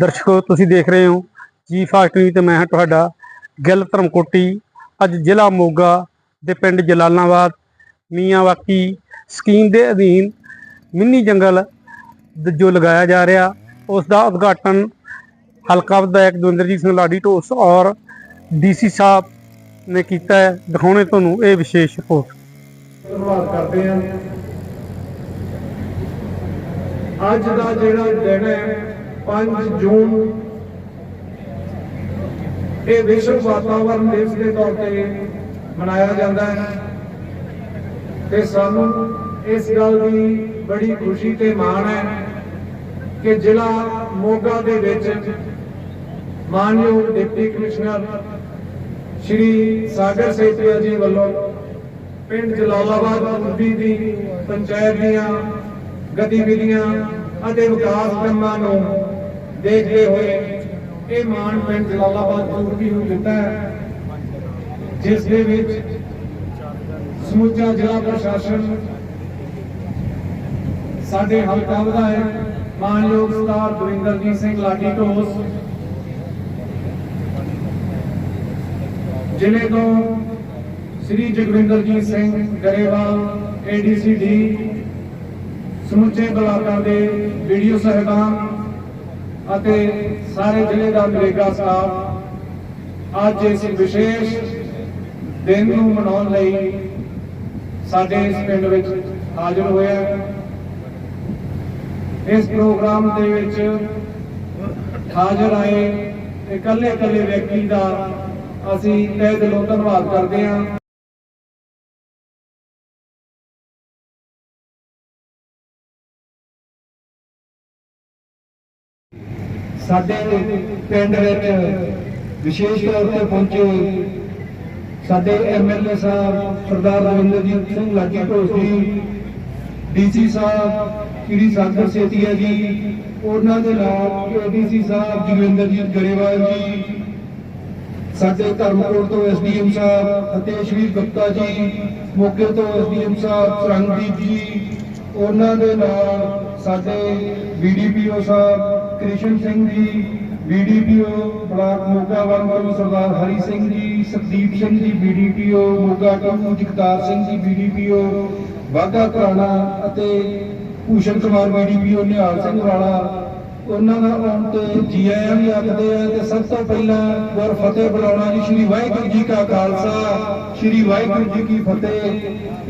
ਦਰਸ਼ਕੋ, ਤੁਸੀਂ ਦੇਖ ਰਹੇ ਹੋ ਜੀ ਫਾਸਟ ਤੇ ਮੈਂ ਹਾਂ ਤੁਹਾਡਾ ਗਿੱਲ ਧਰਮਕੋਟੀ। ਅੱਜ ਜ਼ਿਲ੍ਹਾ ਮੋਗਾ ਦੇ ਪਿੰਡ ਜਲਾਲਾਬਾਦ, ਮੀਆਂ ਸਕੀਮ ਦੇ ਅਧੀਨ ਮਿੰਨੀ ਜੰਗਲ ਜੋ ਲਗਾਇਆ ਜਾ ਰਿਹਾ। ਉਸ ਦਾ ਉਦਘਾਟਨ ਹਲਕਾ ਵਿਧਾਇਕ ਦਵਿੰਦਰਜੀਤ ਸਿੰਘ ਲਾਡੀ ਢੋਸ ਔਰ ਡੀਸੀ ਸਾਹਿਬ ਨੇ ਕੀਤਾ ਹੈ। ਦਿਖਾਉਣੇ ਤੁਹਾਨੂੰ ਇਹ ਵਿਸ਼ੇਸ਼ ਰਿਪੋਰਟ। ਧੰਨਵਾਦ ਕਰਦੇ ਹਾਂ। ਅੱਜ ਦਾ ਜਿਹੜਾ ਦਿਨ ਹੈ 5 ਜੂਨ। ਇਹ ਵਿਸ਼ਵ ਵਾਤਾਵਰਣ ਦਿਵਸ ਦੇ ਤੌਰ ਤੇ ਮਨਾਇਆ ਜਾਂਦਾ ਹੈ। ਤੇ ਸਾਨੂੰ ਇਸ ਗੱਲ ਦੀ ਬੜੀ ਖੁਸ਼ੀ ਤੇ ਮਾਣ ਹੈ ਕਿ ਜ਼ਿਲ੍ਹਾ ਮੋਗਾ ਦੇ ਵਿੱਚ ਮਾਨਯੋਗ ਡਿਪਟੀ ਕਮਿਸ਼ਨਰ ਸ਼੍ਰੀ ਸਾਗਰ ਸੇਤੀਆ ਜੀ ਵੱਲੋਂ ਪਿੰਡ ਜਲਾਲਾਬਾਦ ਪੂਰਬੀ ਦੀ ਪੰਚਾਇਤ ਦੀਆਂ ਗਤੀਵਿਧੀਆਂ ਅਤੇ ਵਿਕਾਸ ਕੰਮਾਂ ਨੂੰ ਦੇਖਦੇ ਹੋਏ ਇਹ ਮਾਨ ਪਿੰਡ ਜਲਾਲਾਬਾਦ ਪੂਰਬੀ ਨੂੰ ਦਿੱਤਾ ਹੈ, ਜਿਸ ਦੇ ਵਿੱਚ ਸਮੁੱਚਾ ਜ਼ਿਲ੍ਹਾ ਪ੍ਰਸ਼ਾਸਨ ਸਾਡੇ ਹਲਕਾ ਵਿਧਾਇਕ, ਮਾਨਯੋਗ ਸਰਦਾਰ ਦਵਿੰਦਰਜੀਤ ਸਿੰਘ ਲਾਡੀ ਢੋਸ ਜ਼ਿਲ੍ਹੇ ਤੋਂ ਸ੍ਰੀ ਜਗਵਿੰਦਰਜੀਤ ਸਿੰਘ ਗਰੇਵਾਲ ਏਡੀਸੀਡੀ ਸਮੁੱਚੇ ਬਲਾਕਾਂ ਦੇ ਵੀਡੀਓ ਸਹਿਬਾਨ ਅਤੇ ਸਾਰੇ ਜ਼ਿਲ੍ਹੇ ਦਾ ਨਰੇਗਾ ਸਟਾਫ ਅੱਜ ਇਸ ਵਿਸ਼ੇਸ਼ ਦਿਨ ਨੂੰ ਮਨਾਉਣ ਲਈ ਸਾਡੇ ਇਸ ਪਿੰਡ ਵਿੱਚ ਹਾਜ਼ਰ ਹੋਇਆ ਇਸ ਪ੍ਰੋਗਰਾਮ ਦੇ ਵਿੱਚ ਹਾਜ਼ਰ ਆਏ ਇਕੱਲੇ ਇਕੱਲੇ ਵਿਅਕਤੀ ਦਾ ਅਸੀਂ ਤਹਿ ਦਿਲੋਂ ਧੰਨਵਾਦ ਕਰਦੇ ਹਾਂ। ਸਾਡੇ ਪਿੰਡ ਵਿੱਚ ਵਿਸ਼ੇਸ਼ ਤੌਰ ਤੇ ਪਹੁੰਚੇ ਸਾਡੇ ਐਮਐਲਏ ਸਾਹਿਬ ਸਰਦਾਰ ਰਵਿੰਦਰਜੀਤ ਸਿੰਘ ਲਾਗੀ ਢੋਸ ਡੀਸੀ ਸਾਹਿਬ ਸ਼੍ਰੀ ਸਾਗਰ ਸੇਤੀਆ ਜੀ, ਉਹਨਾਂ ਦੇ ਨਾਲ ਏਡੀਸੀ ਸਾਹਿਬ ਜਗਵਿੰਦਰਜੀਤ ਗਰੇਵਾਲ ਜੀ, ਸਾਡੇ ਧਰਮਕੋਟ ਤੋਂ ਐਸਡੀਐਮ ਸਾਹਿਬ ਫਤਿਹਸ਼ਵੀਰ ਗੁਪਤਾ ਜੀ, ਮੋਗੇ ਤੋਂ ਐਸਡੀਐਮ ਸਾਹਿਬ ਸਰੰਗਦੀਪ ਜੀ, ਉਹਨਾਂ ਦੇ ਨਾਲ ਸਾਡੇ ਬੀਡੀਪੀਓ ਸਾਹਿਬ Krishna Singh ji BDPO block Moga one ਤੋਂ ਸਰਦਾਰ ਹਰੀ ਸਿੰਘ ਜੀ ਸੁਖਦੀਪ ਸਿੰਘ ਜੀ ਬੀਡੀਪੀਓ ਮੋਗਾ ਤੋਂ ਜਗਤਾਰ ਸਿੰਘ ਜੀ ਬੀਡੀਪੀਓ ਵਾਗਾ ਘਰਾਣਾ ਅਤੇ ਭੂਸ਼ਣ ਕੁਮਾਰ ਬੀਡੀਪੀਓ ਨਿਹਾਲ ਸਿੰਘ ਵਾਲਾ ਉਹਨਾਂ ਦਾ ਅੰਤ ਤੇ ਆਖਦੇ ਆ ਤੇ ਸਭ ਤੋਂ ਪਹਿਲਾਂ ਗੁਰ ਫਤਿਹ ਬੁਲਾਉਣਾ ਜੀ, ਸ੍ਰੀ ਵਾਹਿਗੁਰੂ ਜੀ ਕਾ ਖਾਲਸਾ, ਸ੍ਰੀ ਵਾਹਿਗੁਰੂ ਜੀ ਕੀ ਫਤਿਹ।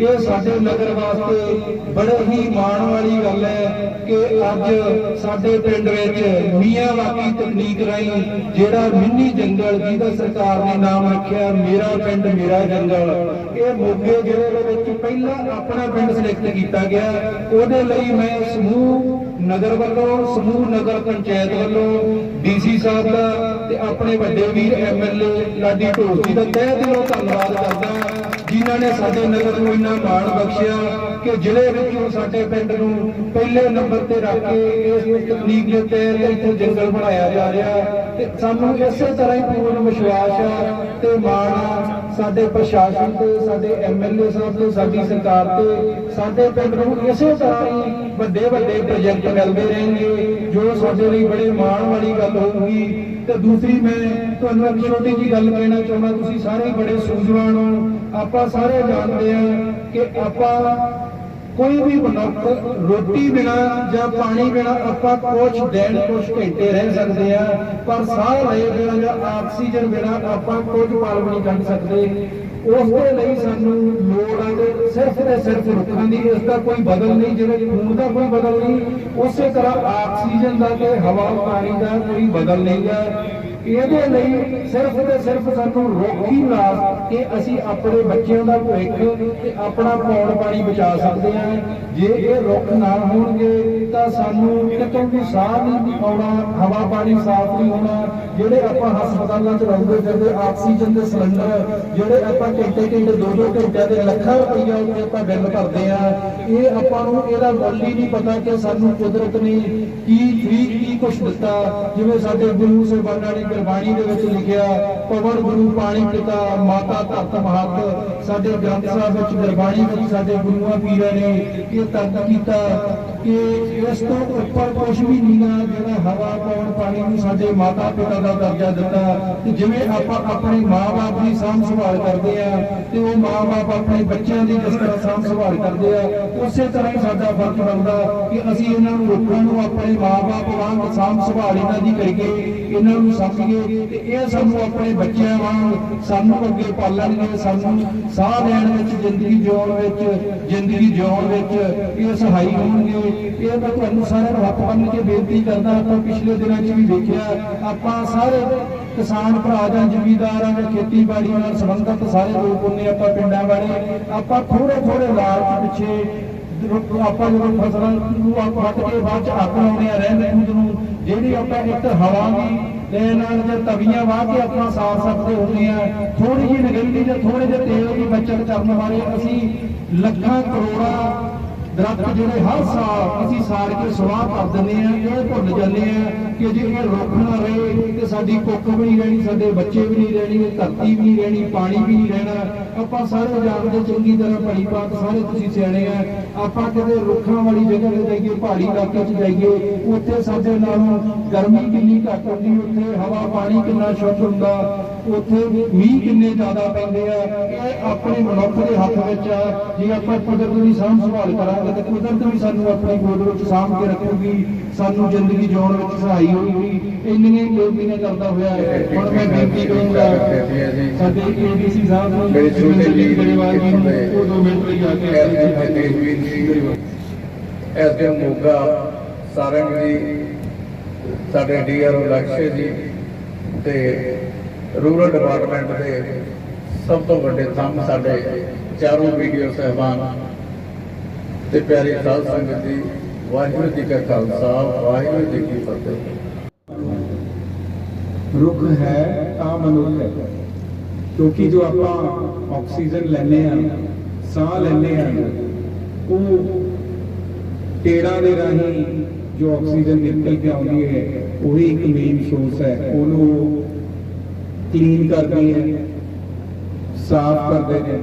ਇਹ ਸਾਡੇ ਨਗਰ ਵਾਸਤੇ ਬੜੇ ਹੀ ਮਾਣ ਵਾਲੀ ਗੱਲ ਹੈ ਕਿ ਅੱਜ ਸਾਡੇ ਪਿੰਡ ਵਿੱਚ ਮੀਆਂ ਵਾਕੀ ਤਕਨੀਕ ਰਾਹੀਂ ਜਿਹੜਾ ਮਿੰਨੀ ਜੰਗਲ ਜਿਹਦਾ ਸਰਕਾਰ ਨੇ ਨਾਮ ਰੱਖਿਆ, ਮੇਰਾ ਪਿੰਡ, ਮੇਰਾ ਜੰਗਲ। ਇਹ ਮੋਗੇ ਜ਼ਿਲ੍ਹੇ ਦੇ ਵਿੱਚ ਪਹਿਲਾ ਆਪਣਾ ਪਿੰਡ ਸਿਲੈਕਟ ਕੀਤਾ ਗਿਆ। ਉਹਦੇ ਲਈ ਮੈਂ ਸਮੂਹ ਨਗਰ ਵੱਲੋਂ, ਸਮੂਹ ਨਗਰ ਪੰਚਾਇਤ ਵੱਲੋਂ, ਡੀਸੀ ਸਾਹਿਬ ਦਾ ਤੇ ਆਪਣੇ ਵੱਡੇ ਵੀਰ ਐਮਐਲਏ ਲਾਡੀ ਢੋਲ ਜੀ ਦਾ ਤਹਿ ਦਿਲੋਂ ਧੰਨਵਾਦ ਕਰਦਾ ਜਿਨ੍ਹਾਂ ਨੇ ਸਾਡੇ ਨਗਰ ਨੂੰ ਇੰਨਾ ਮਾਣ ਬਖਸ਼ਿਆ। ਕਿ ਜ਼ਿਲ੍ਹੇ ਵਿੱਚੋਂ ਸਾਡੇ ਪਿੰਡ ਨੂੰ ਪਹਿਲੇ ਨੰਬਰ ਤੇ ਰੱਖ ਕੇ ਇਸ ਤਕਨੀਕ ਦੇ ਤਹਿਤ ਇੱਥੇ ਜੰਗਲ ਬਣਾਇਆ ਜਾ ਰਿਹਾ ਤੇ ਸਾਨੂੰ ਇਸੇ ਤਰ੍ਹਾਂ ਹੀ ਪੂਰਨ ਵਿਸ਼ਵਾਸ ਆ ਤੇ ਮਾਣ ਆ ਸਾਡੇ ਪ੍ਰਸ਼ਾਸਨ ਤੇ, ਸਾਡੇ ਐਮਐਲਏ ਸਾਹਿਬ ਤੇ, ਸਾਡੀ ਸਰਕਾਰ ਤੇ, ਸਾਡੇ ਪਿੰਡ ਨੂੰ ਇਸੇ ਤਰ੍ਹਾਂ ਹੀ ਵੱਡੇ ਵੱਡੇ ਪ੍ਰੋਜੈਕਟ ਮਿਲਦੇ ਰਹਿਣਗੇ, ਜੋ ਸਾਡੇ ਲਈ ਬੜੇ ਮਾਣ ਵਾਲੀ ਗੱਲ ਹੋਊਗੀ। ਤੇ ਦੂਸਰੀ ਮੈਂ ਤੁਹਾਨੂੰ ਇੱਕ ਛੋਟੀ ਜੀ ਗੱਲ ਕਹਿਣਾ ਚਾਹੁੰਦਾ, ਤੁਸੀਂ ਸਾਰੇ ਬੜੇ ਸੂਝਵਾਨ ਹੋ। ਆਪਾਂ ਸਾਰੇ ਜਾਣਦੇ ਆ ਕਿ ਆਪਾਂ ਕੋਈ ਵੀ ਮਨੁੱਖ ਰੋਟੀ ਬਿਨਾ ਜਾਂ ਪਾਣੀ ਬਿਨਾ ਆਪਾਂ ਕੁਝ ਦਿਨ ਕੁਝ ਘੰਟੇ ਰਹਿ ਸਕਦੇ ਆ, ਪਰ ਸਾਹ ਲਏ ਬਿਨਾ ਜਾਂ ਆਕਸੀਜਨ ਬਿਨਾ ਆਪਾਂ ਕੁਝ ਪਲ ਵੀ ਨਹੀਂ ਕੱਢ ਸਕਦੇ। ਉਸ ਦੇ ਲਈ ਸਾਨੂੰ ਲੋੜ ਆ ਸਿਰਫ ਤੇ ਸਿਰਫ ਰੁੱਖਾਂ ਦੀ ਇਸ ਦਾ ਕੋਈ ਬਦਲ ਨਹੀਂ, ਜਿਵੇਂ ਖੂਨ ਦਾ ਕੋਈ ਬਦਲ ਨਹੀਂ, ਉਸੇ ਤਰ੍ਹਾਂ ਆਕਸੀਜਨ ਦਾ ਤੇ ਹਵਾ, ਪਾਣੀ ਦਾ ਕੋਈ ਬਦਲ ਨਹੀਂ ਹੈ ਇਹਦੇ ਲਈ ਸਿਰਫ ਤੇ ਸਿਰਫ ਸਾਨੂੰ ਰੁੱਖ ਹੀ ਲਾ ਅਸੀਂ ਆਪਣੇ ਬੱਚਿਆਂ ਦਾ ਭਵਿੱਖ ਤੇ ਆਪਣਾ ਪੌਣ ਪਾਣੀ ਬਚਾ ਸਕਦੇ ਹਾਂ। ਜੇ ਇਹ ਰੁੱਖ ਨਾ ਹੋਣਗੇ, ਤਾਂ ਸਾਨੂੰ ਕਿਤੋਂ ਵੀ ਸਾਹ ਨਹੀਂ ਆਉਣਾ, ਹਵਾ ਪਾਣੀ ਸਾਫ਼ ਨਹੀਂ ਹੋਣਾ। ਜਿਹੜੇ ਆਪਾਂ ਹਸਪਤਾਲਾਂ 'ਚ ਰਹਿੰਦੇ ਫਿਰਦੇ, ਆਕਸੀਜਨ ਦੇ ਸਿਲੰਡਰ, ਜਿਹੜੇ ਆਪਾਂ ਘੰਟੇ ਘੰਟੇ, ਦੋ ਦੋ ਘੰਟਿਆਂ ਦੇ ਲੱਖਾਂ ਰੁਪਈਆ ਉੱਤੇ ਆਪਾਂ ਬਿੱਲ ਭਰਦੇ ਆ ਇਹ ਆਪਾਂ ਨੂੰ ਇਹਦਾ ਮੁੱਲ ਹੀ ਨਹੀਂ ਪਤਾ ਕਿ ਸਾਨੂੰ ਕੁਦਰਤ ਨੇ ਕੀ ਫ੍ਰੀ ਕੀ ਕੁਛ ਦਿੱਤਾ। ਜਿਵੇਂ ਸਾਡੇ ਗੁਰੂ ਸਾਹਿਬਾਨਾਂ ਨੇ ਗੁਰਬਾਣੀ ਦੇ ਵਿੱਚ ਲਿਖਿਆ ਪਵਨ ਗੁਰੂ ਪਾਣੀ ਪਿਤਾ, ਮਾਤਾ ਧਰਤ ਮਹਤ। ਸਾਡੇ ਗ੍ਰੰਥ ਸਾਹਿਬ ਵਿੱਚ ਗੁਰਬਾਣੀ ਵਿੱਚ ਸਾਡੇ ਗੁਰੂਆਂ, ਪੀਰਾਂ ਨੇ ਇਹ ਤਰਕ ਕੀਤਾ ਕਿ ਇਸ ਤੋਂ ਉੱਪਰ ਕੁਝ ਵੀ ਨਹੀਂ ਗਾ, ਜਿਹੜਾ ਹਵਾ ਪਵਨ ਪਾਣੀ ਨੂੰ ਸਾਡੇ ਮਾਤਾ ਪਿਤਾ ਦਾ ਦਰਜਾ ਦਿੱਤਾ। ਤੇ ਜਿਵੇਂ ਆਪਾਂ ਆਪਣੇ ਮਾਂ-ਬਾਪ ਦੀ ਸਾਂਭ ਸੰਭਾਲ ਕਰਦੇ ਆ, ਤੇ ਉਹ ਮਾਂ-ਬਾਪ ਆਪਣੇ ਬੱਚਿਆਂ ਦੀ ਜਿਸ ਤਰ੍ਹਾਂ ਸਾਂਭ ਸੰਭਾਲ ਕਰਦੇ ਆ, ਉਸੇ ਤਰ੍ਹਾਂ ਹੀ ਸਾਡਾ ਫਰਜ਼ ਬਣਦਾ ਕਿ ਅਸੀਂ ਇਹਨਾਂ ਨੂੰ ਲੋਕਾਂ ਨੂੰ ਆਪਣੇ ਮਾਂ-ਬਾਪ ਵਾਂਗ ਸਾਂਭ ਸੰਭਾਲ ਇਹਨਾਂ ਦੀ ਕਰੀਏ, ਇਹਨਾਂ ਨੂੰ ਸਮਝੀਏ ਤੇ ਇਹ ਸਾਨੂੰ ਆਪਣੇ ਬੱਚਿਆਂ ਵਾਂਗ ਸਾਨੂੰ ਅੱਗੇ ਪਾਲਣਗੇ, ਸਾਨੂੰ ਸਾਹ ਲੈਣ ਵਿੱਚ, ਜ਼ਿੰਦਗੀ ਜਿਉਣ ਵਿੱਚ, ਜ਼ਿੰਦਗੀ ਜਿਉਣ ਵਿੱਚ ਇਹ ਸਹਾਈ ਹੋਣਗੇ। ਇਹ ਮੈਂ ਤੁਹਾਨੂੰ ਸਾਰਿਆਂ ਨੂੰ ਹੱਥ ਬੰਨ੍ਹ ਕੇ ਬੇਨਤੀ ਕਰਦਾ ਆਪਾਂ ਪਿਛਲੇ ਦਿਨਾਂ 'ਚ ਵੀ ਦੇਖਿਆ ਆਪਾਂ ਸਾਰੇ ਕਿਸਾਨ ਭਰਾ ਜਾਂ ਜ਼ਿਮੀਂਦਾਰ ਜਾਂ ਖੇਤੀਬਾੜੀ ਨਾਲ ਸੰਬੰਧਿਤ ਸਾਰੇ ਲੋਕ ਹੁੰਦੇ ਆਪਾਂ ਪਿੰਡਾਂ ਵਾਲੇ, ਆਪਾਂ ਥੋੜੇ ਥੋੜੇ ਲਾਲਚ ਪਿੱਛੇ ਆਪਾਂ ਜਦੋਂ ਫਸਲਾਂ ਨੂੰ ਆਪਾਂ ਵੱਢ ਕੇ ਬਾਅਦ ਚ ਅੱਗ ਲਾਉਣੇ ਆ ਰਹਿੰਦੇ ਖੁਦ ਨੂੰ, ਜਿਹੜੀ ਆਪਾਂ ਇੱਕ ਹਵਾ ਦੀ ਲੈ ਨਾਲ ਜੇ ਤਵੀਆਂ ਵਾਹ ਕੇ ਆਪਣਾ ਸਾੜ ਸਕਦੇ ਹੁੰਦੇ ਆ ਥੋੜੀ ਜਿਹੀ ਨਗਰੀ ਜਾਂ ਥੋੜੇ ਜਿਹੇ ਤੇਲ ਦੀ ਬਚਤ ਕਰਨ ਵਾਲੇ ਅਸੀਂ ਲੱਖਾਂ ਕਰੋੜਾਂ ਦਰਖਤ ਜਿਹੜੇ ਹਰ ਸਾਲ ਅਸੀਂ ਸਾੜ ਕੇ ਸੁਆਹ ਕਰ ਦਿੰਦੇ ਆ ਇਹ ਭੁੱਲ ਜਾਂਦੇ ਆ ਕਿ ਜੇ ਇਹ ਰੁੱਖ ਨਾ ਰਹੇ ਤੇ ਸਾਡੀ ਕੁੱਖ ਵੀ ਨਹੀਂ ਰਹਿਣੀ, ਸਾਡੇ ਬੱਚੇ ਵੀ ਨਹੀਂ ਰਹਿਣੀ ਇਹ ਧਰਤੀ ਵੀ ਨਹੀਂ ਰਹਿਣੀ, ਪਾਣੀ ਵੀ ਨਹੀਂ ਰਹਿਣਾ। ਆਪਾਂ ਸਾਰੇ ਜਾਣਦੇ ਚੰਗੀ ਤਰ੍ਹਾਂ ਭਲੀ ਬਾਤ ਸਾਰੇ ਤੁਸੀਂ ਸਿਆਣੇ ਆ। ਆਪਾਂ ਕਿਤੇ ਰੁੱਖਾਂ ਵਾਲੀ ਜਗ੍ਹਾ ਤੇ ਜਾਈਏ, ਪਹਾੜੀ ਇਲਾਕੇ 'ਚ ਜਾਈਏ, ਉੱਥੇ ਸਾਡੇ ਨਾਲੋਂ ਗਰਮੀ ਕਿੰਨੀ ਘੱਟ ਹੁੰਦੀ, ਉੱਥੇ ਹਵਾ, ਪਾਣੀ ਕਿੰਨਾ ਸ਼ੁੱਧ ਹੁੰਦਾ। ਉੱਥੇ ਮੀਂਹ ਕਿੰਨੇ ਜ਼ਿਆਦਾ ਪੈਂਦੇ ਆ ਇਹ ਆਪਣੇ ਮਨੁੱਖ ਦੇ ਹੱਥ ਵਿੱਚ ਆ। ਜੇ ਆਪਾਂ ਕੁਦਰਤ ਦੀ ਸਾਂਭ ਸੰਭਾਲ ਕਰਾਂਗੇ ਤੇ ਕੁਦਰਤ ਵੀ ਸਾਨੂੰ ਆਪਣੀ ਗੋਦ ਵਿੱਚ ਸਾਂਭ ਕੇ ਰੱਖੂਗੀ ਸਾਨੂੰ ਜ਼ਿੰਦਗੀ ਜਿਉਣ ਵਿੱਚ ਸਹਾਈ ਹੋਊਗੀ। ਇੰਨੀਆਂ ਹੀ ਬੇਨਤੀਆਂ ਕਰਦਾ ਹੋਇਆ ਹੁਣ ਮੈਂ ਬੇਨਤੀ ਕਰੂੰਗਾ ਸਾਡੇ ਏਡੀਸੀ ਸਾਹਿਬ ਨੂੰ ਮੇਰੇ ਛੋਟੇ ਜੀ ਜੀ ਨੂੰ ਉਹ ਦੋ ਮਿੰਟ ਲਈ ਆ ਕੇ ਐਸ ਡੇ ਮੋਗਾ ਸਾਰੰਗ ਜੀ ਸਾਡੇ ਡੀਆਰਓ ਲਕਸ਼ੇ ਜੀ ਤੇ ਰੂਰਲ ਡਿਪਾਰਟਮੈਂਟ ਦੇ ਸਭ ਤੋਂ ਵੱਡੇ ਥੰਮ ਸਾਡੇ ਚਾਰੋਂ ਵੀਡੀਓ ਸਹਿਬਾਨ ਤੇ ਪਿਆਰੇ ਸਾਧ ਸੰਗਤ ਜੀ, ਵਾਹਿਗੁਰੂ ਜੀ ਕਾ ਖਾਲਸਾ, ਵਾਹਿਗੁਰੂ ਜੀ ਕੀ ਫਤਿਹ। ਰੁੱਖ ਹੈ ਤਾਂ ਮਨੁੱਖ ਹੈ, ਕਿਉਂਕਿ ਜੋ ਆਪਾਂ ਆਕਸੀਜਨ ਲੈਂਦੇ ਆ ਸਾਹ ਲੈਂਦੇ ਆ ਉਹ ਪੇੜਾਂ ਦੇ ਰਾਹੀਂ ਜੋ ਆਕਸੀਜਨ ਨਿਕਲ ਕੇ ਆਉਂਦੀ ਹੈ, ਉਹੀ ਇੱਕ ਮੇਨ ਸੋਰਸ ਹੈ, ਉਹਨੂੰ ਕਲੀਨ ਕਰਦੇ ਹੈ ਸਾਫ਼ ਕਰਦੇ ਨੇ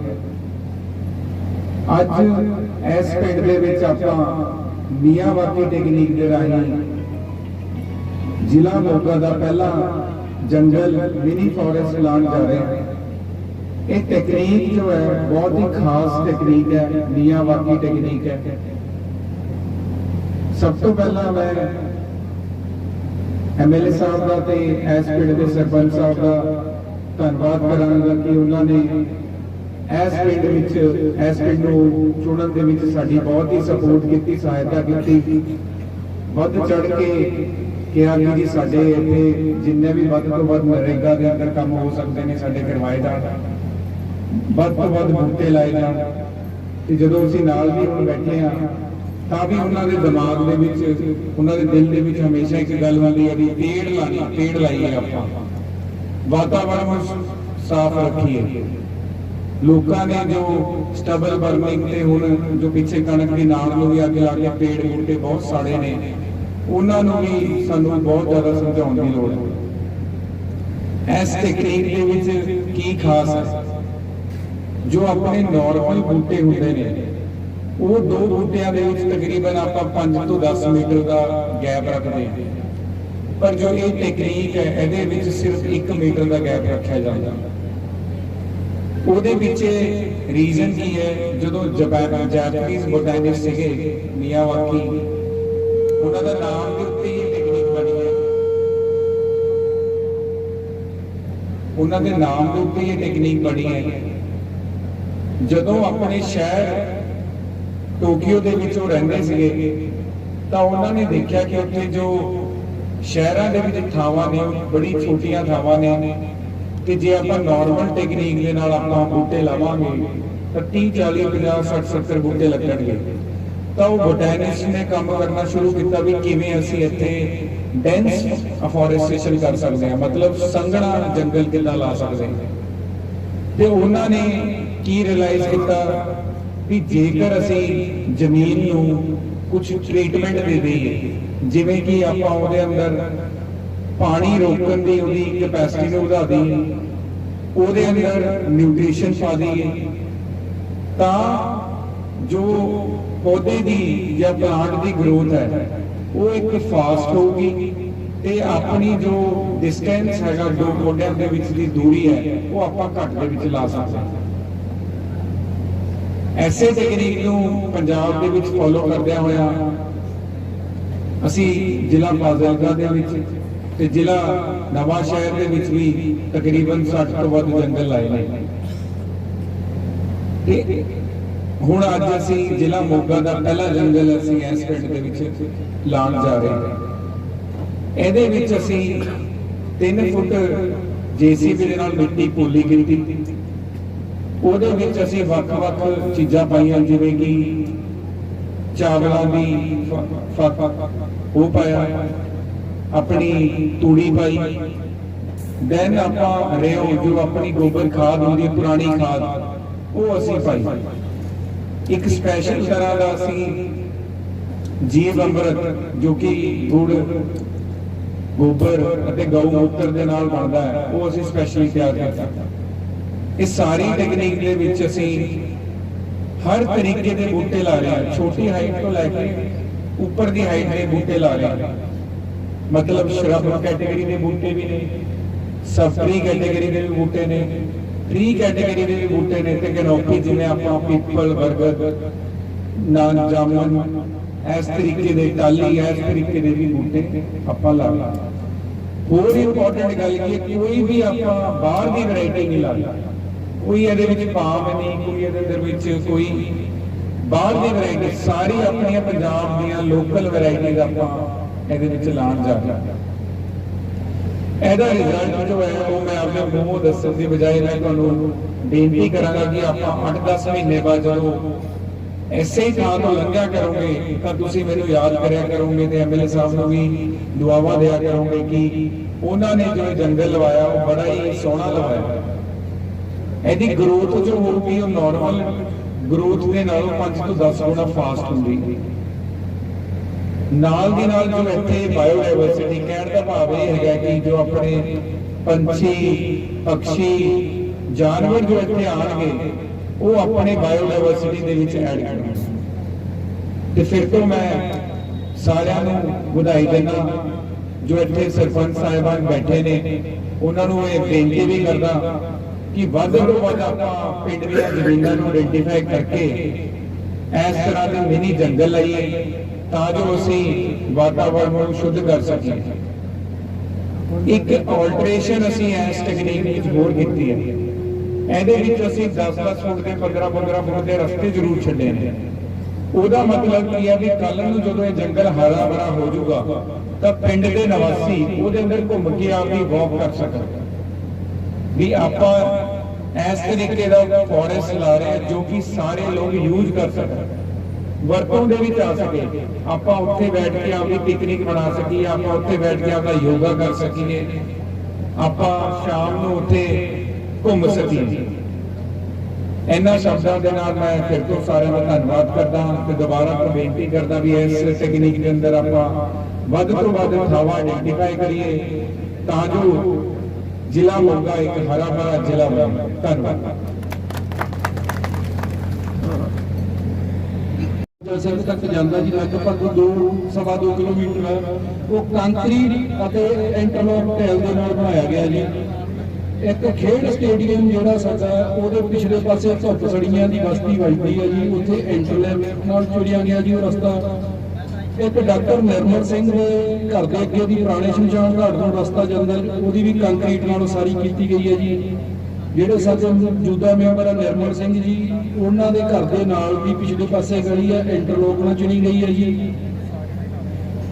ਅੱਜ ਇਸ ਪਿੰਡ ਦੇ ਵਿੱਚ ਆਪਾਂ ਮੀਆਂਵਾਕੀ ਟੈਕਨੀਕ ਦੇ ਰਾਹੀਂ ਜ਼ਿਲ੍ਹਾ ਮੋਗਾ ਦਾ ਪਹਿਲਾ ਜੰਗਲ ਮਿਨੀ ਫੋਰੈਸਟ ਐਲਾਨ ਜਾ ਰਿਹਾ ਹੈ ਇਹ ਟੈਕਨੀਕ ਜੋ ਹੈ ਬਹੁਤ ਹੀ ਖਾਸ ਟੈਕਨੀਕ ਹੈ ਮੀਆਂਵਾਕੀ ਟੈਕਨੀਕ ਹੈ ਸਭ ਤੋਂ ਪਹਿਲਾਂ ਮੈਂ ਐਮਐਲਏ ਸਾਹਿਬ ਦਾ ਤੇ ਐਸ ਪਿੰਡ ਦੇ ਸਰਪੰਚ ਸਾਹਿਬ ਦਾ ਧੰਨਵਾਦ ਕਰਾਂਗਾ ਕਿ ਉਹਨਾਂ ਨੇ ਐਸ ਪਿੰਡ ਵਿੱਚ ਐਸ ਪਿੰਡ ਨੂੰ ਚੁਣਨ ਦੇ ਵਿੱਚ ਸਾਡੀ ਬਹੁਤ ਹੀ ਸਪੋਰਟ ਕੀਤੀ, ਸਹਾਇਤਾ ਕੀਤੀ। ਵੱਧ ਚੜ ਕੇ ਕਿਹਾ ਕਿ ਜੀ ਸਾਡੇ ਇੱਥੇ ਜਿੰਨੇ ਵੀ ਵੱਧ ਤੋਂ ਵੱਧ ਨਰੇਗਾ ਦੇ ਅੰਦਰ ਕੰਮ ਹੋ ਸਕਦੇ ਨੇ ਸਾਡੇ ਕਰਵਾਏ ਜਾਣ। ਵੱਧ ਤੋਂ ਵੱਧ ਬੂਟੇ ਲਾਏ ਜਾਣ। ਤੇ ਜਦੋਂ ਅਸੀਂ ਨਾਲ ਵੀ ਹੁਣ ਬੈਠੇ ਆ ਤਾਂ ਵੀ ਉਹਨਾਂ ਦੇ ਦਿਮਾਗ ਦੇ ਵਿੱਚ, ਉਹਨਾਂ ਦੇ ਦਿਲ ਦੇ ਵਿੱਚ ਹਮੇਸ਼ਾ ਇੱਕ ਗੱਲ ਆਉਂਦੀ ਹੈ ਵੀ ਪੇੜ ਲਾਣੀ ਪੇੜ ਲਾਈਏ ਆਪਾਂ। ਵਾਤਾਵਰਣ ਸਾਫ਼ ਰੱਖੀਏ। ਲੋਕਾਂ ਨੇ ਜੋ ਸਟਬਲ ਬਰਨਿੰਗ ਤੇ ਹੁਣ ਜੋ ਪਿੱਛੇ ਕਣਕ ਦੀ ਨਾੜ ਨੂੰ ਵੀ ਅੱਗ ਲਾ ਕੇ ਪੇੜ ਬੂਟੇ ਬਹੁਤ ਸਾੜੇ ਨੇ, ਉਹਨਾਂ ਨੂੰ ਵੀ ਸਾਨੂੰ ਬਹੁਤ ਜ਼ਿਆਦਾ ਸਮਝਾਉਣ ਦੀ ਲੋੜ ਹੈ। ਇਸ ਟੈਕਨੀਕ ਦੇ ਵਿੱਚ ਕੀ ਖਾਸ ਹੈ? ਜੋ ਆਪਣੇ ਨਾਰਮਲ ਬੂਟੇ ਹੁੰਦੇ ਨੇ ਉਹ ਦੋ ਬੂਟਿਆਂ ਦੇ ਵਿੱਚ ਤਕਰੀਬਨ ਆਪਾਂ 5 ਤੋਂ 10 ਮੀਟਰ ਦਾ ਗੈਪ ਰੱਖਦੇ ਹਾਂ। ਪਰ ਜੋ ਇਹ ਟੈਕਨੀਕ ਹੈ, ਇਹਦੇ ਵਿੱਚ ਸਿਰਫ 1 ਮੀਟਰ ਦਾ ਗੈਪ ਰੱਖਿਆ ਜਾਂਦਾ। ਉਹਦੇ ਪਿੱਛੇ ਰੀਜ਼ਨ ਕੀ ਹੈ? ਜਦੋਂ ਜਾਪਾਨ ਜਾਪਾਨੀਜ਼ ਬੋਟੈਨਿਸਟ ਸੀਗੇ ਮੀਆਵਾਕੀ ਉਹਨਾਂ ਦਾ ਨਾਮ ਦੇ ਉੱਤੇ ਹੀ ਟੈਕਨੀਕ ਬਣੀ ਹੈ ਉਹਨਾਂ ਦੇ ਨਾਮ ਦੇ ਉੱਤੇ ਇਹ ਟੈਕਨੀਕ ਬਣੀ ਹੈ। ਜਦੋਂ ਆਪਣੇ ਸ਼ਹਿਰ ਟੋਕੀਓ ਦੇ ਵਿੱਚ ਉਹ ਰਹਿੰਦੇ ਸੀਗੇ। ਤਾਂ ਉਹਨਾਂ ਨੇ ਦੇਖਿਆ ਕਿ ਉੱਥੇ ਜੋ ਸ਼ਹਿਰਾਂ ਦੇ ਵਿੱਚ ਥਾਵਾਂ ਨੇ ਬੜੀ ਛੋਟੀਆਂ ਥਾਵਾਂ ਨੇ। ਤੇ ਜੇ ਆਪਾਂ ਨਾਰਮਲ ਟੈਕਨੀਕ ਦੇ ਨਾਲ ਆਪਾਂ ਬੂਟੇ ਲਾਵਾਂਗੇ, ਤਾਂ 30 40 50 60 70 ਬੂਟੇ ਲੱਗਣਗੇ। ਤਾਂ ਉਹ ਬੋਟੈਨਿਸਟ ਨੇ ਕੰਮ ਕਰਨਾ ਸ਼ੁਰੂ ਕੀਤਾ ਵੀ ਕਿਵੇਂ ਅਸੀਂ ਇੱਥੇ ਡੈਂਸ ਅਫੋਰੈਸਟੇਸ਼ਨ ਕਰ ਸਕਦੇ ਹਾਂ। ਮਤਲਬ ਸੰਘਣਾ ਜੰਗਲ ਕਿੱਦਾਂ ਲਾ ਸਕਦੇ ਹਾਂ। ਤੇ ਉਹਨਾਂ ਨੇ ਕੀ ਰਿਅਲਾਈਜ਼ ਕੀਤਾ? ਵੀ ਜੇਕਰ ਅਸੀਂ ਜ਼ਮੀਨ ਨੂੰ ਕੁਝ ਟ੍ਰੀਟਮੈਂਟ ਦੇ ਦੇਈਏ, ਜਿਵੇਂ ਕਿ ਆਪਾਂ ਉਹਦੇ ਅੰਦਰ ਪਾਣੀ ਰੋਕਣ ਦੀ ਉਹਦੀ ਕੈਪੈਸਿਟੀ ਨੂੰ ਵਧਾ ਦਈਏ, ਉਹਦੇ ਅੰਦਰ ਨਿਊਟ੍ਰੀਸ਼ਨ ਪਾ ਦਈਏ, ਤਾਂ ਜੋ ਪੌਦੇ ਦੀ ਜਾਂ ਪਲਾਂਟ ਦੀ ਗਰੋਥ ਹੈ, ਉਹ ਇੱਕ ਫਾਸਟ ਹੋਊਗੀ ਤੇ ਆਪਣੀ ਜੋ ਡਿਸਟੈਂਸ ਹੈਗਾ ਦੋ ਪੌਦਿਆਂ ਦੇ ਵਿੱਚ ਦੀ ਦੂਰੀ ਹੈ, ਉਹ ਆਪਾਂ ਘੱਟ ਦੇ ਵਿੱਚ ਲਾ ਸਕਦੇ ਹਾਂ। ਐਸੇ ਤਕਨੀਕ ਨੂੰ ਪੰਜਾਬ ਦੇ ਵਿੱਚ ਫੋਲੋ ਕਰਦਿਆਂ ਹੋਇਆ ਅਸੀਂ ਜ਼ਿਲ੍ਹਾ ਫਾਜ਼ਿਲਕਾ ਦੇ ਵਿੱਚ ਤੇ ਜ਼ਿਲ੍ਹਾ ਨਵਾਂ ਸ਼ਹਿਰ ਦੇ ਵਿੱਚ ਵੀ ਤਕਰੀਬਨ 60 ਤੋਂ ਵੱਧ ਜੰਗਲ ਲਾਏ ਨੇ। ਤੇ ਹੁਣ ਅੱਜ ਅਸੀਂ ਜ਼ਿਲ੍ਹਾ ਮੋਗਾ ਦਾ ਪਹਿਲਾ ਜੰਗਲ ਅਸੀਂ ਇਸ ਪਿੰਡ ਦੇ ਵਿੱਚ ਲਾਉਣ ਜਾ ਰਹੇ ਹਾਂ। ਇਹਦੇ ਵਿੱਚ ਅਸੀਂ 3 ਫੁੱਟ ਜੀਸੀਬੀ ਦੇ ਨਾਲ ਮਿੱਟੀ ਪੋਲੀ ਕੀਤੀ। ਉਹਦੇ ਵਿੱਚ ਅਸੀਂ ਵੱਖ-ਵੱਖ ਚੀਜ਼ਾਂ ਪਾਈਆਂ, ਜਿਵੇਂ ਕਿ ਚਾਵਲਾਂ ਦੀ ਉਹ ਪਾਇਆ, ਆਪਣੀ ਤੂੜੀ ਪਾਈ। ਦੈਨ ਆਪਾਂ ਰਿਓ, ਜੋ ਆਪਣੀ ਗੋਬਰ ਖਾਦ ਹੁੰਦੀ ਪੁਰਾਣੀ ਖਾਦ, ਉਹ ਅਸੀਂ ਪਾਈ। ਇੱਕ ਸਪੈਸ਼ਲ ਤਰ੍ਹਾਂ ਦਾ ਅਸੀਂ ਜੀਵ ਅੰਮ੍ਰਿਤ, ਜੋ ਕਿ ਗੁੜ, ਗੋਬਰ ਅਤੇ ਗਊ ਮੂਤਰ ਦੇ ਨਾਲ ਬਣਦਾ ਹੈ, ਉਹ ਅਸੀਂ ਸਪੈਸ਼ਲੀ ਤਿਆਰ ਹਾਂ ਇਹ ਸਾਰੀ ਟੈਕਨੀਕ ਦੇ ਵਿੱਚ ਅਸੀਂ ਹਰ ਤਰੀਕੇ ਦੇ ਬੂਟੇ ਲਾ ਰਹੇ ਹਾਂ। ਛੋਟੀ ਹਾਈਟ ਤੋਂ ਲੈ ਕੇ ਉੱਪਰ ਦੀ ਹਾਈਟ ਦੇ ਬੂਟੇ ਲਾ ਰਹੇ ਹਾਂ। ਮਤਲਬ ਸ਼ਰਬ ਕੈਟਾਗਰੀ ਦੇ ਬੂਟੇ ਵੀ ਨੇ ਸਫਰੀ ਕੈਟਾਗਰੀ ਦੇ ਵੀ ਬੂਟੇ ਨੇ ਟ੍ਰੀ ਕੈਟਾਗਰੀ ਦੇ ਵੀ ਬੂਟੇ ਨੇ ਤੇ ਕੈਨੋਪੀ ਜਿਵੇਂ ਆਪਾਂ ਪੀਪਲ ਬਰਗਰ, ਨਾਨ, ਜਾਮਨ, ਇਸ ਤਰੀਕੇ ਦੇ ਟਾਲੀ, ਇਸ ਤਰੀਕੇ ਦੇ ਵੀ ਬੂਟੇ ਆਪਾਂ ਲਾ ਰਹੇ ਹੋਰ ਇੰਪੋਰਟੈਂਟ ਗੱਲ ਕੀ ਹੈ, ਕੋਈ ਵੀ ਆਪਾਂ ਬਾਹਰ ਦੀ ਵੈਰਾਈਟੀ ਨਹੀਂ ਲਾ ਲਾਉਂਦੇ ਕੋਈ ਇਹਦੇ ਵਿੱਚ ਭਾਵ ਨਹੀਂ, ਕੋਈ ਇਹਦੇ ਅੰਦਰ ਵਿੱਚ ਕੋਈ ਬਾਹਰ ਦੀ ਵੈਰਾਈਟੀ ਸਾਰੀ ਆਪਣੀਆਂ ਪੰਜਾਬ ਦੀਆਂ ਲੋਕਲ ਵੈਰਾਈਟੀਜ਼ ਆਪਾਂ ਇਹਦੇ ਵਿੱਚ ਲਾਉਣ ਜਾ ਰਹੇ ਇਹਦਾ ਰਿਜ਼ਲਟ ਜੋ ਹੈ ਉਹ ਮੈਂ ਆਪਣੇ ਮੂੰਹੋਂ ਦੱਸਣ ਦੀ ਬਜਾਏ ਮੈਂ ਤੁਹਾਨੂੰ ਬੇਨਤੀ ਕਰਾਂਗਾ ਕਿ ਆਪਾਂ 8-10 ਮਹੀਨੇ ਬਾਅਦ ਜਦੋਂ ਐਸੇ ਹੀ ਥਾਂ ਤੋਂ ਲੰਘਿਆ ਕਰੋਗੇ, ਤਾਂ ਤੁਸੀਂ ਮੈਨੂੰ ਯਾਦ ਕਰਿਆ ਕਰੋਗੇ ਤੇ ਐਮਐਲਏ ਸਾਹਿਬ ਨੂੰ ਵੀ ਦੁਆਵਾਂ ਦਿਆ ਕਰੋਗੇ ਕਿ ਉਹਨਾਂ ਨੇ ਜੋ ਜੰਗਲ ਲਵਾਇਆ, ਉਹ ਬੜਾ ਹੀ ਸੋਹਣਾ ਲਵਾਇਆ। ਇਹਦੀ ਗਰੋਥ ਜੋ ਹੋਊਗੀ ਉਹ ਨਾਰਮਲ ਗਰੋਥ ਦੇ ਨਾਲੋਂ 5 ਤੋਂ 10 ਗੁਣਾ ਫਾਸਟ ਹੁੰਦੀ। ਨਾਲ ਦੀ ਨਾਲ ਜੋ ਇੱਥੇ ਬਾਇਓਡਾਇਵਰਸਿਟੀ ਕਹਿਣ ਦਾ ਭਾਵ ਇਹ ਹੈਗਾ ਕਿ ਜੋ ਆਪਣੇ ਪੰਛੀ ਪੰਛੀ, ਜਾਨਵਰ ਜੋ ਇੱਥੇ ਆਣਗੇ ਉਹ ਆਪਣੇ ਬਾਇਓਡਾਇਵਰਸਿਟੀ ਦੇ ਵਿੱਚ ਐਡ ਕਰਨਗੇ। ਤੇ ਫਿਰ ਤੋਂ ਮੈਂ ਸਾਰਿਆਂ ਨੂੰ ਵਧਾਈ ਦਿੰਦਾ ਜੋ ਇੱਥੇ ਸਰਪੰਚ ਸਾਹਿਬਾਨ ਬੈਠੇ ਨੇ, ਉਹਨਾਂ ਨੂੰ ਇਹ ਬੇਨਤੀ ਵੀ ਕਰਦਾ ਕਿ ਵੱਧ ਤੋਂ ਵੱਧ ਆਪਾਂ ਪਿੰਡ ਦੀਆਂ ਜ਼ਮੀਨਾਂ ਨੂੰ ਆਇਡੈਂਟੀਫਾਈ ਕਰਕੇ ਇਸ ਤਰ੍ਹਾਂ ਦੇ ਮਿਨੀ ਜੰਗਲ ਲਾਈਏ ਤਾਂ ਜੋ ਅਸੀਂ ਵਾਤਾਵਰਣ ਨੂੰ ਸ਼ੁੱਧ ਕਰ ਸਕੀਏ। ਇੱਕ ਆਲਟਰੇਸ਼ਨ ਅਸੀਂ ਇਸ ਟੈਕਨੀਕ ਵਿੱਚ ਹੋਰ ਕੀਤੀ ਹੈ। ਇਹਦੇ ਵਿੱਚ ਅਸੀਂ 10-10 ਫੁੱਟ ਦੇ 15-15 ਫੁੱਟ ਦੇ ਰਸਤੇ ਜ਼ਰੂਰ ਛੱਡੇ ਨੇ। ਉਹਦਾ ਮਤਲਬ ਕੀ ਹੈ ਵੀ ਕੱਲ ਨੂੰ ਜਦੋਂ ਇਹ ਜੰਗਲ ਹਰਾ ਭਰਾ ਹੋ ਜਾਊਗਾ, ਤਾਂ ਪਿੰਡ ਦੇ ਨਿਵਾਸੀ ਉਹਦੇ ਅੰਦਰ ਘੁੰਮ ਕੇ ਆਪ ਕੇ ਵਾਕ ਕਰ ਸਕਣ। ਵੀ ਆਪਾਂ ਇਸ ਤਰੀਕੇ ਦਾ ਫੋਰੈਸਟ ਲਾ ਰਹੇ ਜੋ ਕਿ ਸਾਰੇ ਲੋਕ ਯੂਜ਼ ਕਰ ਸਕਣ ਵਰਤੋਂ ਦੇ ਵਿੱਚ ਆ ਸਕੇ। ਆਪਾਂ ਉੱਥੇ ਬੈਠ ਕੇ ਆਪਣੀ ਪਿਕਨਿਕ ਬਣਾ ਸਕੀਏ, ਆਪਾਂ ਉੱਥੇ ਬੈਠ ਕੇ ਆਪਣਾ ਯੋਗਾ ਕਰ ਸਕੀਏ। ਆਪਾਂ ਸ਼ਾਮ ਨੂੰ ਉੱਥੇ ਘੁੰਮ ਸਕੀਏ। ਇਹਨਾਂ ਸ਼ਬਦਾਂ ਦੇ ਨਾਲ ਮੈਂ ਫਿਰ ਤੋਂ ਸਾਰਿਆਂ ਦਾ ਧੰਨਵਾਦ ਕਰਦਾ ਤੇ ਦੁਬਾਰਾ ਤੋਂ ਬੇਨਤੀ ਕਰਦਾ ਵੀ ਇਸ ਟੈਕਨੀਕ ਦੇ ਅੰਦਰ ਆਪਾਂ ਵੱਧ ਤੋਂ ਵੱਧ ਥਾਵਾਂ ਆਇਡੈਂਟੀਫਾਈ ਕਰੀਏ, ਤਾਂ ਜੋ ਜ਼ਿਲ੍ਹਾ ਮੋਗਾ ਇੱਕ ਹਰਾ ਭਰਾ ਜ਼ਿਲ੍ਹਾ ਬਣੇ ਧੰਨਵਾਦ। ਸਿੰਘ ਤੱਕ ਜਾਂਦਾ ਜੀ ਲਗਭਗ 2 ਸਵਾ 2 ਕਿਲੋਮੀਟਰ ਉਹ ਕੰਕਰੀਟ ਅਤੇ ਇੰਟਰਲੋਕ ਟੈਲ ਦੇ ਨਾਲ ਬਣਾਇਆ ਗਿਆ ਜੀ। ਇੱਕ ਖੇਡ ਸਟੇਡੀਅਮ ਜਿਹੜਾ ਸਾਡਾ, ਉਹਦੇ ਪਿਛਲੇ ਪਾਸੇ ਧੁੱਪ ਸੜੀਆਂ ਦੀ ਬਸਤੀ ਵੱਜਦੀ ਹੈ ਜੀ। ਉੱਥੇ ਇੰਟਰਲੋਕ ਨਾਲ ਜੁੜਿਆ ਗਿਆ ਜੀ ਉਹ ਰਸਤਾ। ਇੱਕ ਡਾਕਟਰ ਨਿਰਮਲ ਸਿੰਘ ਦੇ ਘਰ ਦੇ ਅੱਗੇ ਦੀ ਪੁਰਾਣੇ ਸ਼ਮਸ਼ਾਨ ਘਾਟ ਤੋਂ ਰਸਤਾ ਜਾਂਦਾ ਜੀ, ਉਹਦੀ ਵੀ ਕੰਕਰੀਟ ਨਾਲ ਉਸਾਰੀ ਕੀਤੀ ਗਈ ਹੈ ਜੀ। ਜਿਹੜੇ ਸਾਡੇ ਮੌਜੂਦਾ ਮੈਂਬਰ ਆ ਨਿਰਮਲ ਸਿੰਘ ਜੀ ਉਹਨਾਂ ਦੇ ਘਰ ਦੇ ਨਾਲ ਵੀ ਪਿਛਲੇ ਪਾਸੇ ਗਲੀ ਹੈ ਇੰਟਰਲੋਕ ਨਾਲ ਚੁਣੀ ਗਈ ਹੈ ਜੀ।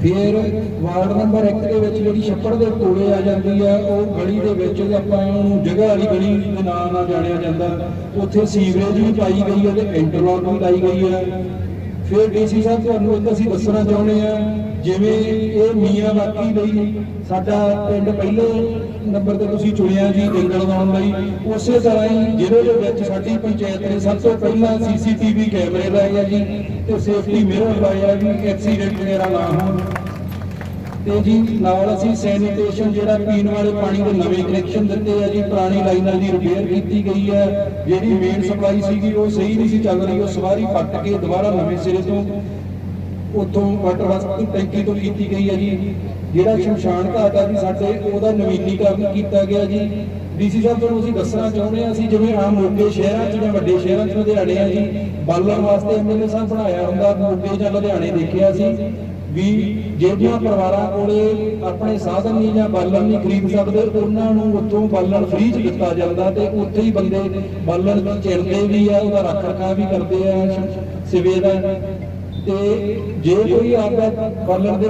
ਫਿਰ ਵਾਰਡ ਨੰਬਰ 1 ਦੇ ਵਿੱਚ ਜਿਹੜੀ ਛੱਪੜ ਦੇ ਕੋਲੇ ਆ ਜਾਂਦੀ ਹੈ ਉਹ ਗਲੀ ਦੇ ਵਿੱਚ ਆਪਾਂ ਉਹਨੂੰ ਜਗ੍ਹਾ ਵਾਲੀ ਗਲੀ ਦੇ ਨਾਂ ਨਾਲ ਜਾਣਿਆ ਜਾਂਦਾ। ਉੱਥੇ ਸੀਵਰੇਜ ਵੀ ਪਾਈ ਗਈ ਹੈ ਤੇ ਇੰਟਰਲੋਕ ਵੀ ਲਾਈ ਗਈ ਹੈ। ਫਿਰ ਡੀਸੀ ਸਾਹਿਬ, ਤੁਹਾਨੂੰ ਇੱਕ ਅਸੀਂ ਦੱਸਣਾ ਚਾਹੁੰਦੇ ਆ ਜਿਵੇਂ ਇਹ ਮੀਆਂ ਵਾਕੀ ਲਈ ਸਾਡਾ ਪਿੰਡ ਪਹਿਲੇ ਨੰਬਰ ਤੇ ਤੁਸੀਂ ਚੁਣਿਆ ਜੀ, ਜੰਗਲ ਲਾਉਣ ਲਈ। ਉਸੇ ਤਰ੍ਹਾਂ ਹੀ ਜ਼ਿਲ੍ਹੇ ਦੇ ਵਿੱਚ ਸਾਡੀ ਪੰਚਾਇਤ ਨੇ ਸਭ ਤੋਂ ਪਹਿਲਾਂ ਸੀਸੀਟੀਵੀ ਕੈਮਰੇ ਲਾਏ ਆ ਜੀ, ਤੇ ਸੇਫਟੀ ਮਿਰਰ ਲਾਏ ਆ ਵੀ ਐਕਸੀਡੈਂਟ ਵਗੈਰਾ ਨਾ ਹੋਣ ਤੇ ਜੀ, ਨਾਲ ਅਸੀਂ ਸੈਨੀਟੇਸ਼ਨ ਜਿਹੜਾ ਪੀਣ ਵਾਲੇ ਪਾਣੀ ਦੇ ਨਵੇਂ ਕਨੈਕਸ਼ਨ ਦਿੱਤੇ ਆ ਜੀ, ਪੁਰਾਣੀ ਲਾਈਨਾਂ ਦੀ ਰਿਪੇਅਰ ਕੀਤੀ ਗਈ ਹੈ ਜਿਹੜੀ ਮੇਨ ਸਪਲਾਈ ਸੀਗੀ, ਉਹ ਸਹੀ ਨਹੀਂ ਸੀ ਚੱਲ ਰਹੀ, ਉਹ ਸਵਾਰੀ ਪੱਟ ਕੇ ਦੁਬਾਰਾ ਨਵੇਂ ਸਿਰੇ ਤੋਂ ਉੱਥੋਂ ਵਾਟਰ ਵਾਸਤੇ ਟੈਂਕੀ ਤੋਂ ਕੀਤੀ ਗਈ ਹੈ ਜੀ। ਜਿਹੜਾ ਸ਼ਮਸ਼ਾਨ ਘਾਟ ਆ ਜੀ ਸਾਡੇ, ਉਹਦਾ ਨਵੀਨੀਕਰਨ ਕੀਤਾ ਗਿਆ ਜੀ। ਡੀਸੀ ਸਾਹਿਬ, ਤੁਹਾਨੂੰ ਅਸੀਂ ਦੱਸਣਾ ਚਾਹੁੰਦੇ ਹਾਂ, ਅਸੀਂ ਜਿਵੇਂ ਆਮ ਮੋਗੇ ਸ਼ਹਿਰਾਂ 'ਚ ਜਾਂ ਵੱਡੇ ਸ਼ਹਿਰਾਂ 'ਚ ਲੁਧਿਆਣੇ ਆ ਜੀ ਬਾਲਣ ਵਾਸਤੇ ਐਮਐਲਏ ਸਾਹਿਬ ਬਣਾਇਆ ਹੁੰਦਾ, ਮੋਗੇ ਜਾਂ ਲੁਧਿਆਣੇ ਦੇਖਿਆ ਸੀ। ਵੀ ਜਿਹੜੀਆਂ ਪਰਿਵਾਰਾਂ ਕੋਲੇ ਆਪਣੇ ਸਾਧਨ ਨਹੀਂ ਜਾਂ ਬਾਲਣ ਨਹੀਂ ਖਰੀਦ ਸਕਦੇ, ਉਹਨਾਂ ਨੂੰ ਉੱਥੋਂ ਬਾਲਣ ਫ੍ਰੀ 'ਚ ਦਿੱਤਾ ਜਾਂਦਾ ਤੇ ਉੱਥੇ ਹੀ ਬੰਦੇ ਬਾਲਣ ਚਿਰਦੇ ਵੀ ਆ, ਉਹਦਾ ਰੱਖ ਰਖਾਅ ਵੀ ਕਰਦੇ ਆ, ਸਿਵੇ ਦਾ। ਤੇ ਜੇ ਕੋਈ ਆਪਦਾ ਬਾਲਣ ਦੇ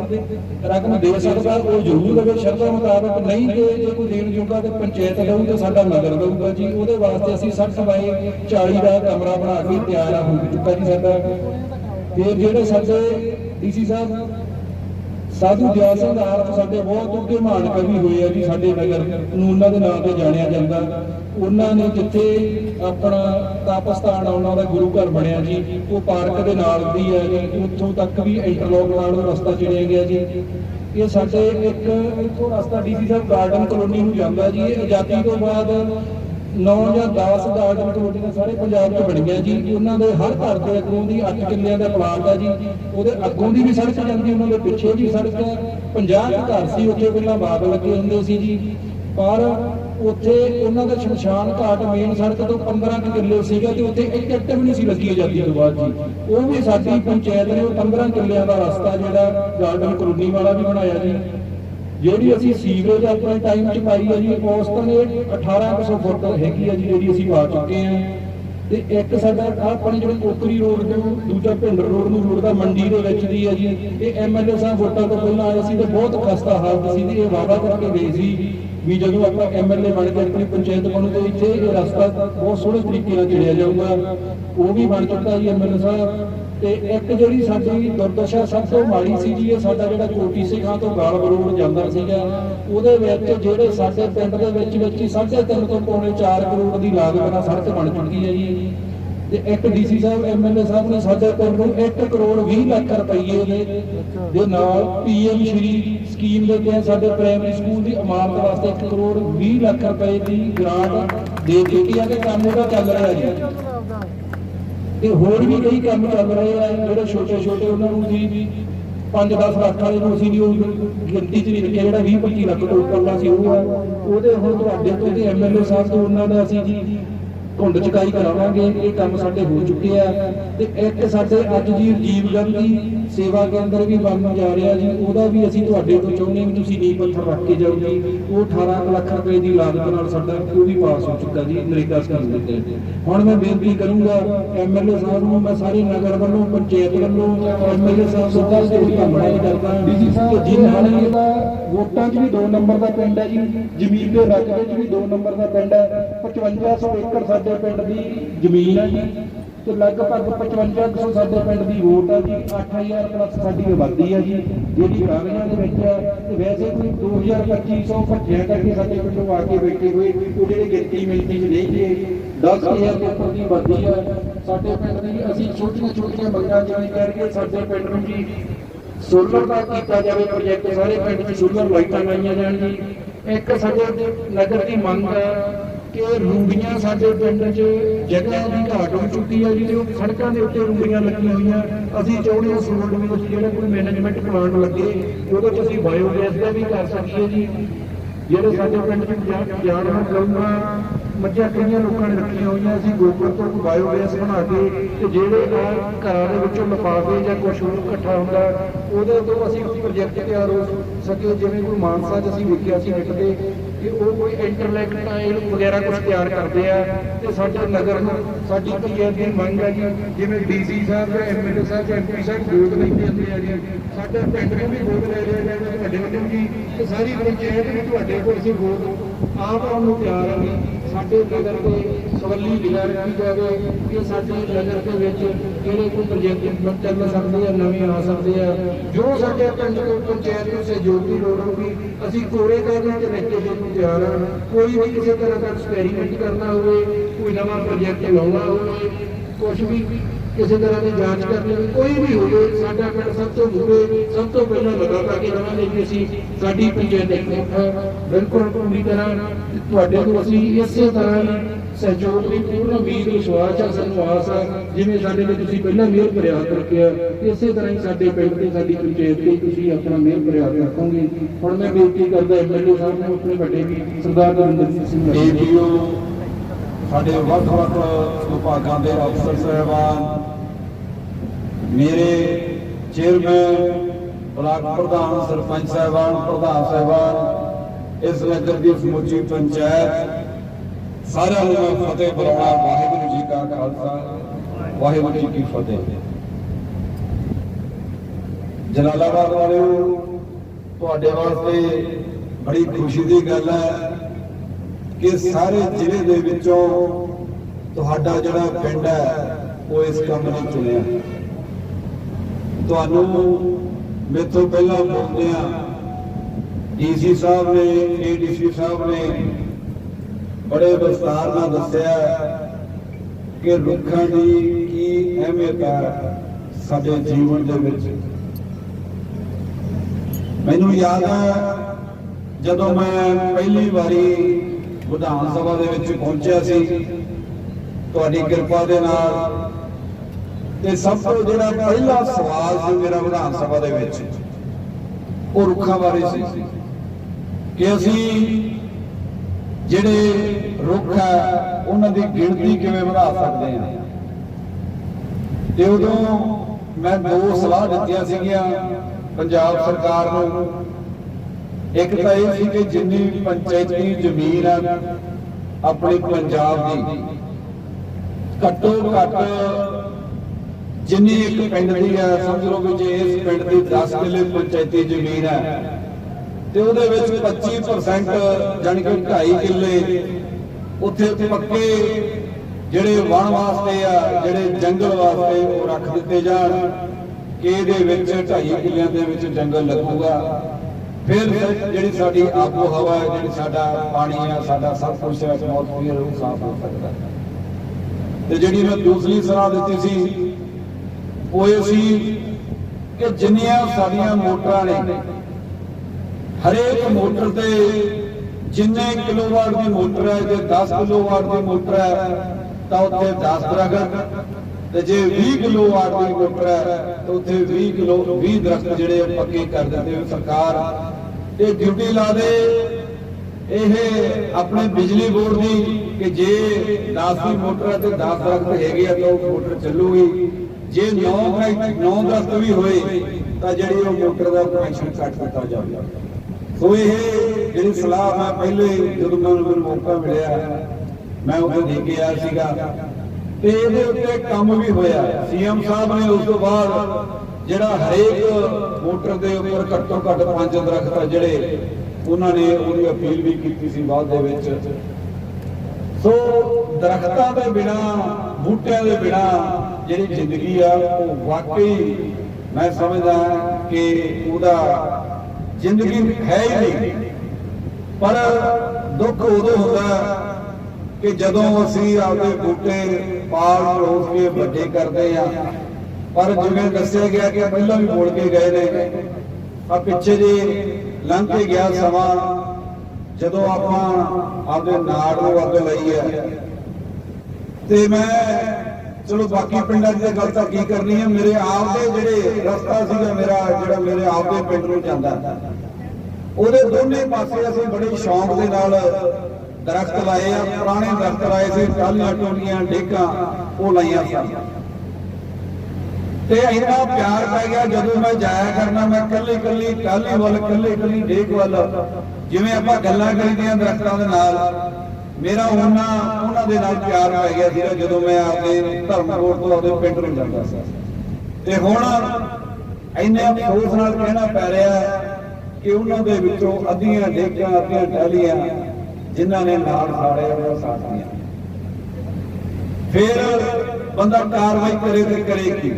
ਰਕਮ ਦੇ ਸਕਦਾ, ਉਹ ਜ਼ਰੂਰ ਦੇਵੇ। ਸ਼ਰਤਾਂ ਮੁਤਾਬਕ ਨਹੀਂ ਤੇ ਜੇ ਕੋਈ ਦੇਣ ਜੋਗਾ ਤੇ ਪੰਚਾਇਤ ਦਊ ਤੇ ਸਾਡਾ ਨਗਰ ਦਊਗਾ ਜੀ। ਉਹਦੇ ਵਾਸਤੇ ਅਸੀਂ 60 ਬਾਈ 40 ਦਾ ਕਮਰਾ ਬਣਾ ਕੇ ਤਿਆਰ ਹੋ ਚੁੱਕਾ ਜੀ ਸਾਡਾ। ਤੇ ਜਿਹੜੇ ਸਾਡੇ ਡੀਸੀ ਸਾਹਿਬ, ਸਾਧੂ ਦਿਆਲ ਸਿੰਘ ਆਪ ਸਾਡੇ ਬਹੁਤ ਉੱਗੇ ਮਾਣ ਕਵੀ ਹੋਏ ਆ ਜੀ, ਸਾਡੇ ਨਗਰ ਨੂੰ ਉਹਨਾਂ ਦੇ ਨਾਂ ਤੇ ਜਾਣਿਆ ਜਾਂਦਾ। ਉਹਨਾਂ ਨੇ ਜਿੱਥੇ ਆਪਣਾ ਤਾਪਸਥਾਨ ਉਹਨਾਂ ਦਾ ਗੁਰੂ ਘਰ ਬਣਿਆ ਜੀ, ਉਹ ਪਾਰਕ ਦੇ ਨਾਲ ਦੀ ਹੈ ਜੀ, ਉੱਥੋਂ ਤੱਕ ਵੀ ਇੰਟਰਲੋਕ ਨਾਲ ਉਹ ਰਸਤਾ ਚਿਣਿਆ ਗਿਆ ਜੀ। ਇਹ ਸਾਡੇ ਇੱਕ, ਇੱਥੋਂ ਰਸਤਾ ਡੀਸੀ ਸਾਹਿਬ ਗਾਰਡਨ ਕਲੋਨੀ ਨੂੰ ਜਾਂਦਾ ਜੀ, ਇਹ ਆਜ਼ਾਦੀ ਤੋਂ ਬਾਅਦ 9 ਜਾਂ 10 ਗਾਰਡਨ ਕਲੋਨੀਆਂ ਸਾਰੇ ਪੰਜਾਬ 'ਚ ਬਣੀਆਂ ਜੀ। ਉਹਨਾਂ ਦੇ ਹਰ ਘਰ ਦੇ ਅੱਗੋਂ ਦੀ 8 ਕਿੱਲਿਆਂ ਦਾ ਪਲਾਟ ਹੈ ਜੀ। ਉਹਦੇ ਅੱਗੋਂ ਦੀ ਵੀ ਸੜਕ ਜਾਂਦੀ, ਉਹਨਾਂ ਦੇ ਪਿੱਛੇ ਵੀ ਸੜਕ ਹੈ 50 ਘਰ ਸੀ, ਉੱਥੇ ਪਹਿਲਾਂ ਬਾਗ ਲੱਗੇ ਹੁੰਦੇ ਸੀ ਜੀ। ਪਰ ਉੱਥੇ ਉਹਨਾਂ ਦਾ ਸ਼ਮਸ਼ਾਨ ਘਾਟ ਮੇਨ ਸੜਕ ਤੋਂ 15 ਕੁ ਕਿੱਲੇ ਸੀਗਾ ਤੇ ਉੱਥੇ ਇੱਕ ਇੱਟ ਵੀ ਨਹੀਂ ਸੀ ਲੱਗੀ ਆਜ਼ਾਦੀ ਤੋਂ ਬਾਅਦ ਜੀ। ਉਹ ਵੀ ਸਾਡੀ ਪੰਚਾਇਤ ਨੇ ਉਹ 15 ਕਿੱਲਿਆਂ ਦਾ ਰਸਤਾ ਜਿਹੜਾ ਗਾਰਡਨ ਕਲੋਨੀ ਵਾਲਾ ਵੀ ਬਣਾਇਆ ਜੀ। ਜਿਹੜੀ ਅਸੀਂ ਸੀਵਰੇਜ ਆਪਣੇ ਟਾਈਮ 'ਚ ਪਾਈ ਹੈ ਜੀ ਔਸਤਨ 1800 ਫੁੱਟ ਹੈਗੀ ਹੈ ਜੀ, ਜਿਹੜੀ ਅਸੀਂ ਪਾ ਚੁੱਕੇ ਹਾਂ ਤੇ ਇੱਕ ਸਾਡਾ ਆਪਣੇ ਜਿਹੜੇ ਜਿਹੜੀ ਕੋਕਰੀ ਰੋਡ ਨੂੰ ਦੂਜਾ ਭਿੰਡਰ ਰੋਡ ਨੂੰ ਜੋੜਦਾ ਮੰਡੀ ਦੇ ਵਿੱਚ ਦੀ ਹੈ ਜੀ, ਇਹ ਐਮਐਲਏ ਸਾਹਿਬ ਵੋਟਾਂ ਤੋਂ ਪਹਿਲਾਂ ਆਏ ਸੀ ਤੇ ਬਹੁਤ ਖਸਤਾ ਹਾਲਤ ਸੀ ਤੇ ਇਹ ਵਾਅਦਾ ਕਰਕੇ ਗਏ ਸੀ। ਵੀ ਜਦੋਂ ਆਪਾਂ ਐਮਐਲਏ ਬਣ ਕੇ ਆਪਣੀ ਪੰਚਾਇਤ ਬਣੂ ਤੇ ਇੱਥੇ ਇਹ ਰਸਤਾ ਬਹੁਤ ਸੋਹਣੇ ਤਰੀਕੇ ਨਾਲ ਚੜਿਆ ਜਾਊਗਾ। ਉਹ ਵੀ ਬਣ ਚੁੱਕਾ ਜੀ ਐਮਐਲਏ ਸਾਹਿਬ। ਤੇ ਇੱਕ ਜਿਹੜੀ ਸਾਡੀ ਦੁਰਦਸ਼ਾ ਸਭ ਤੋਂ ਮਾੜੀ ਸੀ ਜੀ, ਇਹ ਸਾਡਾ ਜਿਹੜਾ ਕੋਟੀ ਸਿੰਘਾਂ ਤੋਂ ਗਾਲ ਬਰੋੜ ਜਾਂਦਾ ਸੀਗਾ। ਉਹਦੇ ਵਿੱਚ ਜਿਹੜੇ ਸਾਡੇ ਪਿੰਡ ਦੇ ਵਿੱਚ ਵਿੱਚ ਹੀ 3.5 ਤੋਂ ਪੌਣੇ 4 ਕਰੋੜ ਦੀ ਲਾਗਤ ਨਾਲ ਸੜਕ ਬਣ ਚੁੱਕੀ ਹੈ ਜੀ। ਤੇ ਇੱਕ ਡੀਸੀ ਸਾਹਿਬ ਐਮਐਲਏ ਸਾਹਿਬ ਨੇ ਸਾਡੇ ਪਿੰਡ ਨੂੰ 1 ਕਰੋੜ 20 ਲੱਖ ਰੁਪਏ ਦੇ ਦੇ ਨਾਲ ਪੀਐਮ ਸ਼੍ਰੀ ਸਕੀਮ ਦੇ ਤਹਿਤ ਸਾਡੇ ਪ੍ਰਾਇਮਰੀ ਸਕੂਲ ਦੀ ਇਮਾਰਤ ਵਾਸਤੇ 1 ਕਰੋੜ 20 ਲੱਖ ਰੁਪਏ ਦੀ ਗ੍ਰਾਂਟ ਦੇ ਦਿੱਤੀ ਹੈ ਤੇ ਕੰਮ ਉਹਦਾ ਚੱਲ ਰਿਹਾ ਜੀ। ਤੇ ਹੋਰ ਵੀ ਕਈ ਕੰਮ ਚੱਲ ਰਹੇ ਆ, ਜਿਹੜੇ ਛੋਟੇ ਛੋਟੇ ਉਹਨਾਂ ਨੂੰ ਜੀ 5-10 ਲੱਖ ਵਾਲੇ ਨੂੰ ਅਸੀਂ ਨਹੀਂ ਉਹ ਗਿਣਤੀ 'ਚ ਨਹੀਂ ਰੱਖਿਆ ਜਿਹੜਾ 20-25 ਲੱਖ ਤੋਂ ਉੱਪਰਲਾ ਸੀ ਉਹ ਉਹਦੇ ਹੁਣ ਤੁਹਾਡੇ ਤੋਂ ਤੇ ਐਮਐਲਏ ਸਾਹਿਬ ਤੋਂ ਉਹਨਾਂ ਦਾ ਅਸੀਂ ਜੀ ਘੁੰਡ ਚੁਕਾਈ ਕਰਾਵਾਂਗੇ, ਇਹ ਕੰਮ ਸਾਡੇ ਹੋ ਚੁੱਕੇ ਆ। ਤੇ ਇੱਕ ਸਾਡੇ ਅੱਜ ਜੀ ਜੀਵ ਗਾਂਧੀ ਸੇਵਾ ਕੇਂਦਰ ਵੀ ਬਣਨ ਜਾ ਰਿਹਾ ਜੀ ਉਹਦਾ ਵੀ ਅਸੀਂ ਤੁਹਾਡੇ ਤੋਂ ਚਾਹੁੰਦੇ ਹਾਂ ਵੀ ਤੁਸੀਂ ਨੀਂਹ ਪੱਥਰ ਰੱਖ ਕੇ ਜਾਓ ਜੀ ਉਹ 18 ਕੁ ਲੱਖ ਰੁਪਏ ਦੀ ਲਾਗਤ ਨਾਲ ਸਾਡਾ ਉਹ ਵੀ ਪਾਸ ਹੋ ਚੁੱਕਾ ਜੀ ਨਰੇਗਾ ਸਕੀਮ ਦੇ ਤਹਿਤ। ਹੁਣ ਮੈਂ ਬੇਨਤੀ ਕਰੂੰਗਾ ਐਮਐਲਏ ਸਾਹਿਬ ਨੂੰ ਮੈਂ ਸਾਰੇ ਨਗਰ ਵੱਲੋਂ ਪੰਚਾਇਤ ਵੱਲੋਂ ਐਮਐਲਏ ਸਾਹਿਬ ਸਦਾ ਦੇ ਵੀ ਧੰਨਵਾਦ ਕਰਦਾ ਡੀਸੀ ਸਾਹਿਬ ਜਿਨ੍ਹਾਂ ਨੇ ਇਹਦਾ ਵੋਟਾਂ 'ਚ ਵੀ 2 ਨੰਬਰ ਦਾ ਪਿੰਡ ਹੈ ਜੀ ਜ਼ਮੀਨ ਦੇ ਰਕਬੇ 'ਚ ਵੀ 2 ਨੰਬਰ ਦਾ ਪਿੰਡ ਹੈ। 5500 ਏਕੜ ਸਾਡੇ ਪਿੰਡ ਦੀ ਜ਼ਮੀਨ ਹੈ ਜੀ। ਤੇ ਲਗਭਗ 5500 ਸਾਡੇ ਪਿੰਡ ਦੀ ਵੋਟ ਹੈ ਜੀ 8000 ਪਲੱਸ ਸਾਡੀ ਆਬਾਦੀ ਹੈ ਜੀ, ਜਿਹੜੀ ਕਾਗਜ਼ਾਂ ਦੇ ਵਿੱਚ ਹੈ ਤੇ ਵੈਸੇ ਕੋਈ 2250 ਭੱਜਿਆ ਕਰਕੇ ਸਾਡੇ ਪਿੰਡੋਂ ਆ ਕੇ ਬੈਠੇ ਹੋਏ, ਉਹ ਜਿਹੜੇ ਗਿਣਤੀ ਮਿਲਦੀ ਨਹੀਂ ਗਏ 10000 ਦੇ ਉੱਪਰ ਦੀ ਆਬਾਦੀ ਹੈ ਸਾਡੇ ਪਿੰਡ ਦੀ ਅਸੀਂ ਛੋਟੀਆਂ ਛੋਟੀਆਂ ਮੰਗਾਂ ਜਿਵੇਂ ਕਰਕੇ ਸਾਡੇ ਪਿੰਡ ਨੂੰ ਜੀ ਸੋਲਰ ਦਾ ਕੀਤਾ ਜਾਵੇ ਪ੍ਰੋਜੈਕਟ ਸਾਰੇ ਪਿੰਡ 'ਚ ਸੋਲਰ ਲਾਈਟਾਂ ਲਾਈਆਂ ਜਾਣ ਜੀ। ਇੱਕ ਸਾਡੇ ਨਗਰ ਦੀ ਮੰਗ ਹੈ ਕਿ ਰੂੜੀਆਂ ਸਾਡੇ ਪਿੰਡ 'ਚ ਜਗ੍ਹਾ ਦੀ ਘਾਟ ਹੋ ਚੁੱਕੀ ਹੈ ਜੀ, ਉਹ ਸੜਕਾਂ ਦੇ ਉੱਤੇ ਰੂੜੀਆਂ ਲੱਗੀਆਂ ਹੋਈਆਂ। ਅਸੀਂ ਚਾਹੁੰਦੇ ਹਾਂ ਸੋਲਰ ਦੇ ਵਿੱਚ ਜਿਹੜਾ ਕੋਈ ਮੈਨੇਜਮੈਂਟ ਪਲਾਂਟ ਲੱਗੇ, ਉਹਦੇ 'ਚ ਅਸੀਂ ਬਾਇਓਗੈਸ ਦਾ ਵੀ ਕਰ ਸਕੀਏ ਜੀ। ਜਿਹੜੇ ਸਾਡੇ ਪਿੰਡ 'ਚ ਜਾਨਵਰ ਗਊਆਂ ਮੱਝਾਂ ਕਈਆਂ ਲੋਕਾਂ ਨੇ ਰੱਖੀਆਂ ਹੋਈਆਂ, ਅਸੀਂ ਗੋਬਰ ਤੋਂ ਬਾਇਓਗੈਸ ਬਣਾ ਕੇ ਤੇ ਜਿਹੜੇ ਘਰਾਂ ਦੇ ਵਿੱਚੋਂ ਲਿਫਾਫੇ ਜਾਂ ਕੁਝ ਹੋਰ ਇਕੱਠਾ ਹੁੰਦਾ, ਉਹਦੇ ਤੋਂ ਅਸੀਂ ਪ੍ਰੋਜੈਕਟ ਤਿਆਰ ਹੋ ਸਕੇ ਜਿਵੇਂ ਕੋਈ ਮਾਨਸਾ 'ਚ ਅਸੀਂ ਵੇਖਿਆ ਸੀ ਨੈਟ ਤੇ ਕਿ ਉਹ ਕੋਈ ਇੰਟਰਲੈਕ ਟਾਈਲ ਵਗੈਰਾ ਕੁਝ ਤਿਆਰ ਕਰਦੇ ਆ ਤੇ ਸਾਡੇ ਨਗਰ ਨੂੰ, ਸਾਡੀ ਪੀਐਮ ਦੀ ਮੰਗ ਹੈ ਜੀ, ਜਿਵੇਂ ਡੀਸੀ ਸਾਹਿਬ ਜਾਂ ਐਮਐਲਏ ਸਾਹਿਬ ਜਾਂ ਐਮਪੀ ਸਾਹਿਬ ਗੋਦ ਲੈਂਦੇ ਹੁੰਦੇ ਆ ਜੀ, ਸਾਡੇ ਪਿੰਡ ਨੂੰ ਵੀ ਗੋਦ ਲੈ ਰਹੇ ਨੇ ਤੁਹਾਡੇ ਵੱਲੋਂ ਜੀ ਤੇ ਸਾਰੀ ਪੰਚਾਇਤ ਵੀ ਤੁਹਾਡੇ ਕੋਲ ਅਸੀਂ ਗੋਦ ਆਪ ਆਉਣ ਨੂੰ ਤਿਆਰ ਹਾਂ ਜੀ। ਸਾਡੇ ਨਗਰ ਦੇ ਸਵੱਲੀ ਨਿਗਾਹ ਰੱਖੀ ਜਾਵੇ ਕਿ ਸਾਡੇ ਨਗਰ ਦੇ ਵਿੱਚ ਕਿਹੜੇ ਕੋਈ ਪ੍ਰੋਜੈਕਟ ਚੱਲ ਸਕਦੇ ਆ, ਨਵੇਂ ਆ ਸਕਦੇ ਆ। ਜੋ ਸਾਡੇ ਪਿੰਡ ਦੇ ਪੰਚਾਇਤ ਨੂੰ ਸਹਿਯੋਗ ਦੀ ਲੋੜ ਹੋਊਗੀ ਅਸੀਂ ਕੋਰੇ ਕਰਨ ਤੇ ਰਹਿ ਕੇ ਦੇਣ ਨੂੰ ਤਿਆਰ ਹਾਂ ਕੋਈ ਵੀ ਕਿਸੇ ਤਰ੍ਹਾਂ ਦਾ ਐਕਸਪੈਰੀਮੈਂਟ ਕਰਨਾ ਹੋਵੇ, ਕੋਈ ਨਵਾਂ ਪ੍ਰੋਜੈਕਟ ਲਾਉਣਾ ਹੋਵੇ ਕੁਝ ਵੀ ਕਿਸੇ ਤਰ੍ਹਾਂ ਦੀ ਜਾਂਚ ਕਰਨੀ ਕੋਈ ਵੀ ਹੋਵੇ, ਸਾਡਾ ਪਿੰਡ ਸਭ ਤੋਂ ਮੂਹਰੇ ਸਭ ਤੋਂ ਪਹਿਲਾਂ ਲਗਾ ਕਰਕੇ ਰਵਾਂਗੇ ਕਿ ਅਸੀਂ ਸਾਡੀ ਪੰਚਾਇਤ ਇੱਕ ਬਿਲਕੁਲ ਪੂਰੀ ਤਰ੍ਹਾਂ ਤੁਹਾਡੇ ਤੋਂ ਅਸੀਂ ਇਸੇ ਤਰ੍ਹਾਂ ਸਹਿਯੋਗ ਦੀ ਪੂਰਨ ਉਮੀਦ, ਵਿਸ਼ਵਾਸ ਆ, ਸਾਨੂੰ ਆਸ ਆ, ਜਿਵੇਂ ਸਾਡੇ ਲਈ ਤੁਸੀਂ ਪਹਿਲਾਂ ਮਿਹਰ ਭਰਿਆ ਰੱਖਿਆ, ਇਸੇ ਤਰ੍ਹਾਂ ਹੀ ਸਾਡੇ ਪਿੰਡ ਤੇ ਸਾਡੀ ਪੰਚਾਇਤ ਤੇ ਤੁਸੀਂ ਆਪਣਾ ਮਿਹਰ ਭਰਿਆ ਰੱਖੋਗੇ। ਹੁਣ ਮੈਂ ਬੇਨਤੀ ਕਰਦਾ, ਐਮਐਲਏ ਸਾਹਿਬ ਨੂੰ ਆਪਣੇ ਵੱਡੇ ਵੀ ਸਰਦਾਰ ਦਵਿੰਦਰ ਸਿੰਘ ਜੀ ਏਡੀਓ ਸਾਡੇ ਵੱਖ-ਵੱਖ ਵਿਭਾਗਾਂ ਦੇ ਅਫਸਰ ਸਾਹਿਬਾਨ, ਮੇਰੇ ਚੇਅਰਮੈਨ, ਬਲਾਕ ਪ੍ਰਧਾਨ ਸਰਪੰਚ ਸਾਹਿਬਾਨ, ਪ੍ਰਧਾਨ ਸਾਹਿਬਾਨ, ਇਸ ਨਗਰ ਦੀ ਸਮੁੱਚੀ ਪੰਚਾਇਤ, ਸਾਰਿਆਂ ਨੂੰ ਮੈਂ ਫਤਿਹ ਬੁਲਾਉਣਾ, ਵਾਹਿਗੁਰੂ ਜੀ ਕਾ ਖਾਲਸਾ, ਵਾਹਿਗੁਰੂ ਜੀ ਕੀ ਫਤਿਹ। ਜਲਾਲਾਬਾਦ ਵਾਲਿਓ, ਤੁਹਾਡੇ ਵਾਸਤੇ ਬੜੀ ਖੁਸ਼ੀ ਦੀ ਗੱਲ ਹੈ ਕਿ ਸਾਰੇ ਜ਼ਿਲ੍ਹੇ ਦੇ ਵਿੱਚੋਂ ਤੁਹਾਡਾ ਜਿਹੜਾ ਪਿੰਡ ਹੈ, ਉਹ ਇਸ ਕੰਮ ਲਈ ਚੁਣਿਆ। ਤੁਹਾਨੂੰ ਮੇਥੋਂ ਪਹਿਲਾਂ ਬੋਲਦਿਆਂ ਡੀਸੀ ਸਾਹਿਬ ਨੇ, ਏਡੀਸੀ ਸਾਹਿਬ ਨੇ ਬੜੇ ਵਿਸਤਾਰ ਨਾਲ ਦੱਸਿਆ ਕਿ ਰੁੱਖਾਂ ਦੀ ਕੀ ਅਹਿਮੀਅਤ ਹੈ ਸਾਡੇ ਜੀਵਨ ਦੇ ਵਿੱਚ। ਮੈਨੂੰ ਯਾਦ ਹੈ, ਜਦੋਂ ਮੈਂ ਪਹਿਲੀ ਵਾਰੀ ਵਿਧਾਨ ਸਭਾ ਦੇ ਵਿੱਚ ਪਹੁੰਚਿਆ ਸੀ। ਤੁਹਾਡੀ ਕਿਰਪਾ ਦੇ ਨਾਲ। ਤੇ ਸਭ ਤੋਂ ਜਿਹੜਾ ਪਹਿਲਾ ਸਵਾਲ ਸੀ ਮੇਰਾ ਵਿਧਾਨ ਸਭਾ ਦੇ ਵਿੱਚ, ਉਹ ਰੁੱਖਾਂ ਬਾਰੇ ਸੀ। ਕਿ ਅਸੀਂ ਜਿਹੜੇ ਰੁੱਖ ਹੈ, ਉਹਨਾਂ ਦੀ ਗਿਣਤੀ ਕਿਵੇਂ ਵਧਾ ਸਕਦੇ ਹਾਂ? ਤੇ ਉਦੋਂ ਮੈਂ ਦੋ ਸਲਾਹ ਦਿੱਤੀਆਂ ਸੀਗੀਆਂ ਪੰਜਾਬ ਸਰਕਾਰ ਨੂੰ। ਇੱਕ ਤਾਂ ਇਹ ਸੀ ਕਿ ਜਿੰਨੀ ਪੰਚਾਇਤੀ ਜ਼ਮੀਨ ਆ, ਆਪਣੇ ਪੰਜਾਬ ਦੀ, ਘੱਟੋ ਘੱਟ ਜਿੰਨੀ ਇੱਕ ਪਿੰਡ ਦੀ ਹੈ ਸਮਝ ਲਓ ਕਿ ਜੇ ਇਸ ਪਿੰਡ ਦੀ 10 ਕਿੱਲੇ ਪੰਚਾਇਤੀ ਜ਼ਮੀਨ ਹੈ ਤੇ ਉਹਦੇ ਵਿੱਚ 25% ਜਾਣੀ ਕਿ 2.5 ਕਿੱਲੇ ਉੱਥੇ ਪੱਕੇ ਜਿਹੜੇ ਵਣ ਵਾਸਤੇ ਆ, ਜਿਹੜੇ ਜੰਗਲ ਵਾਸਤੇ ਉਹ ਰੱਖ ਦਿੱਤੇ ਜਾਣ, ਕਿ ਇਹਦੇ ਵਿੱਚ 2.5 ਕਿੱਲਿਆਂ ਦੇ ਵਿੱਚ ਜੰਗਲ ਲੱਗੂਗਾ। ਫਿਰ ਜਿਹੜੀ ਸਾਡੀ ਆਬੋ ਹਵਾ ਹੈ, ਜਿਹੜੀ ਸਾਡਾ ਪਾਣੀ ਹੈ, ਸਾਡਾ ਸਭ ਕੁਝ ਹੈ ਐਟਮੋਸਫੀਅਰ ਉਹ ਸਾਫ਼ ਹੋ ਸਕਦਾ ਤੇ ਜਿਹੜੀ ਮੈਂ ਦੂਸਰੀ ਸਲਾਹ ਦਿੱਤੀ ਸੀ, ਉਹ ਇਹ ਸੀ ਕਿ ਜਿੰਨੀਆਂ ਸਾਡੀਆਂ ਮੋਟਰਾਂ ਨੇ, ਹਰੇਕ ਮੋਟਰ ਤੇ ਜਿੰਨੇ ਕਿਲੋਵਾਟ ਦੀ ਮੋਟਰ ਹੈ, ਜੇ 10 ਕਿਲੋਵਾਟ ਦੀ ਮੋਟਰ ਹੈ, ਤਾਂ ਉੱਥੇ 10 ਦਰਖਤ, ਤੇ ਜੇ 20 ਕਿਲੋਵਾਟ ਦੀ ਮੋਟਰ ਹੈ, ਤਾਂ ਉੱਥੇ 20 ਕਿਲੋ 20 ਦਰਖਤ ਜਿਹੜੇ ਪੱਕੇ ਕਰ ਦਿੰਦੇ ਸਰਕਾਰ ਇਹ ਡਿਊਟੀ ਲਾ ਦੇ। ਇਹ ਆਪਣੇ ਬਿਜਲੀ ਬੋਰਡ ਦੀ ਕਿ ਜੇ 10 ਦੀ ਮੋਟਰ ਤੇ 10 ਦਰਖਤ ਹੈਗੇ ਆ ਤਾਂ ਉਹ ਮੋਟਰ ਚੱਲੂਗੀ। ਜੇ 9 9 ਦਰਖਤ ਵੀ ਹੋਏ ਤਾਂ ਜਿਹੜੀ ਉਹ ਮੋਟਰ ਦਾ ਕਨੈਕਸ਼ਨ ਕੱਟ ਦਿੱਤਾ ਜਾਊਗਾ ਸੋ ਇਹ ਜਿਹੜੀ ਸਲਾਹ ਮੈਂ ਪਹਿਲੇ ਜਦੋਂ ਮੈਨੂੰ ਮੈਨੂੰ ਮੌਕਾ ਮਿਲਿਆ, ਮੈਂ ਉਹ ਦੇ ਕੇ ਆਇਆ ਸੀਗਾ। ਤੇ ਇਹਦੇ ਉੱਤੇ ਕੰਮ ਵੀ ਹੋਇਆ। ਸੀਐਮ ਸਾਹਿਬ ਨੇ ਉਸ ਤੋਂ ਬਾਅਦ ਜਿਹੜਾ ਹਰੇਕ ਮੋਟਰ ਦੇ ਉੱਪਰ ਘੱਟੋ ਘੱਟ ਪੰਜ ਦਰਖਤ ਆ ਜਿਹੜੇ, ਉਹਨਾਂ ਨੇ ਉਹਦੀ ਅਪੀਲ ਵੀ ਕੀਤੀ ਸੀ ਬਾਅਦ ਦੇ ਵਿੱਚ। ਸੋ ਦਰਖਤਾਂ ਦੇ ਬਿਨਾ, ਬੂਟਿਆਂ ਦੇ ਬਿਨਾ ਜਿਹੜੀ ਜ਼ਿੰਦਗੀ ਆ, ਉਹ ਵਾਕਈ ਮੈਂ ਸਮਝਦਾ ਕਿ ਉਹਦਾ ਜ਼ਿੰਦਗੀ ਹੈ ਹੀ ਨਹੀਂ। ਪਰ ਦੁੱਖ ਉਦੋਂ ਹੁੰਦਾ ਕਿ ਜਦੋਂ ਅਸੀਂ ਆਪਦੇ ਬੂਟੇ ਪਾਲ ਪਲੋਸ ਕੇ ਵੱਡੇ ਕਰਦੇ ਆ ਪਰ ਜਿਵੇਂ ਦੱਸਿਆ ਗਿਆ ਕਿ ਪਹਿਲਾਂ ਵੀ ਬੋਲ ਕੇ ਗਏ ਨੇ। ਆ ਪਿੱਛੇ ਜੇ ਲੰਘ ਕੇ ਗਿਆ ਸਮਾਂ, ਜਦੋਂ ਆਪਾਂ ਆਪਦੇ ਨਾੜ ਨੂੰ ਅੱਗ ਲਈ ਹੈ ਤੇ ਮੈਂ, ਚਲੋ ਬਾਕੀ ਪਿੰਡਾਂ ਦੀ ਗੱਲ ਤਾਂ ਕੀ ਕਰਨੀ ਹੈ ਮੇਰੇ ਆਪ ਦੇ ਜਿਹੜੇ ਰਸਤਾ ਸੀਗਾ ਮੇਰਾ, ਜਿਹੜਾ ਮੇਰੇ ਆਪ ਦੇ ਪਿੰਡ ਨੂੰ ਜਾਂਦਾ। ਉਹਦੇ ਦੋਨੇ ਪਾਸੇ ਅਸੀਂ ਬੜੇ ਸ਼ੌਂਕ ਦੇ ਨਾਲ ਦਰਖਤ ਲਾਏ ਆ, ਪੁਰਾਣੇ ਦਰਖਤ ਲਾਏ ਸੀ ਟਾਲੀਆਂ ਟੋਲੀਆਂ ਡੇਕਾਂ, ਉਹ ਲਾਈਆਂ ਸਨ। ਤੇ ਇੰਨਾ ਪਿਆਰ ਪੈ ਗਿਆ, ਜਦੋਂ ਮੈਂ ਜਾਇਆ ਕਰਨਾ, ਮੈਂ ਕੱਲੀ ਕੱਲੀ ਟਾਲੀ ਵੱਲ, ਕੱਲੀ ਕੱਲੀ ਡੇਕ ਵੱਲ, ਜਿਵੇਂ ਆਪਾਂ ਗੱਲਾਂ ਕਰੀਦੀਆਂ ਦਰਖਤਾਂ ਦੇ ਨਾਲ, ਮੇਰਾ ਉਹਨਾਂ ਉਹਨਾਂ ਦੇ ਨਾਲ ਪਿਆਰ ਪੈ ਗਿਆ ਸੀਗਾ, ਜਦੋਂ ਮੈਂ ਆਪਦੇ ਧਰਮਕੋਟ ਤੋਂ ਆਪਦੇ ਪਿੰਡ ਨੂੰ ਜਾਂਦਾ ਸੀ। ਤੇ ਹੁਣ ਇੰਨੇ ਅਫਸੋਸ ਨਾਲ ਕਹਿਣਾ ਪੈ ਰਿਹਾ ਕਿ ਉਹਨਾਂ ਦੇ ਵਿੱਚੋਂ ਅੱਧੀਆਂ ਡੇਕਾਂ ਅੱਧੀਆਂ ਟਾਲੀਆਂ ਜਿਨ੍ਹਾਂ ਨੇ ਨਾਲ ਸਾੜੇ ਉਹ ਸਾਥੀਆਂ ਫਿਰ ਬੰਦਾ ਕਾਰਵਾਈ ਕਰੇ ਤੇ ਕਰੇ ਕੀ?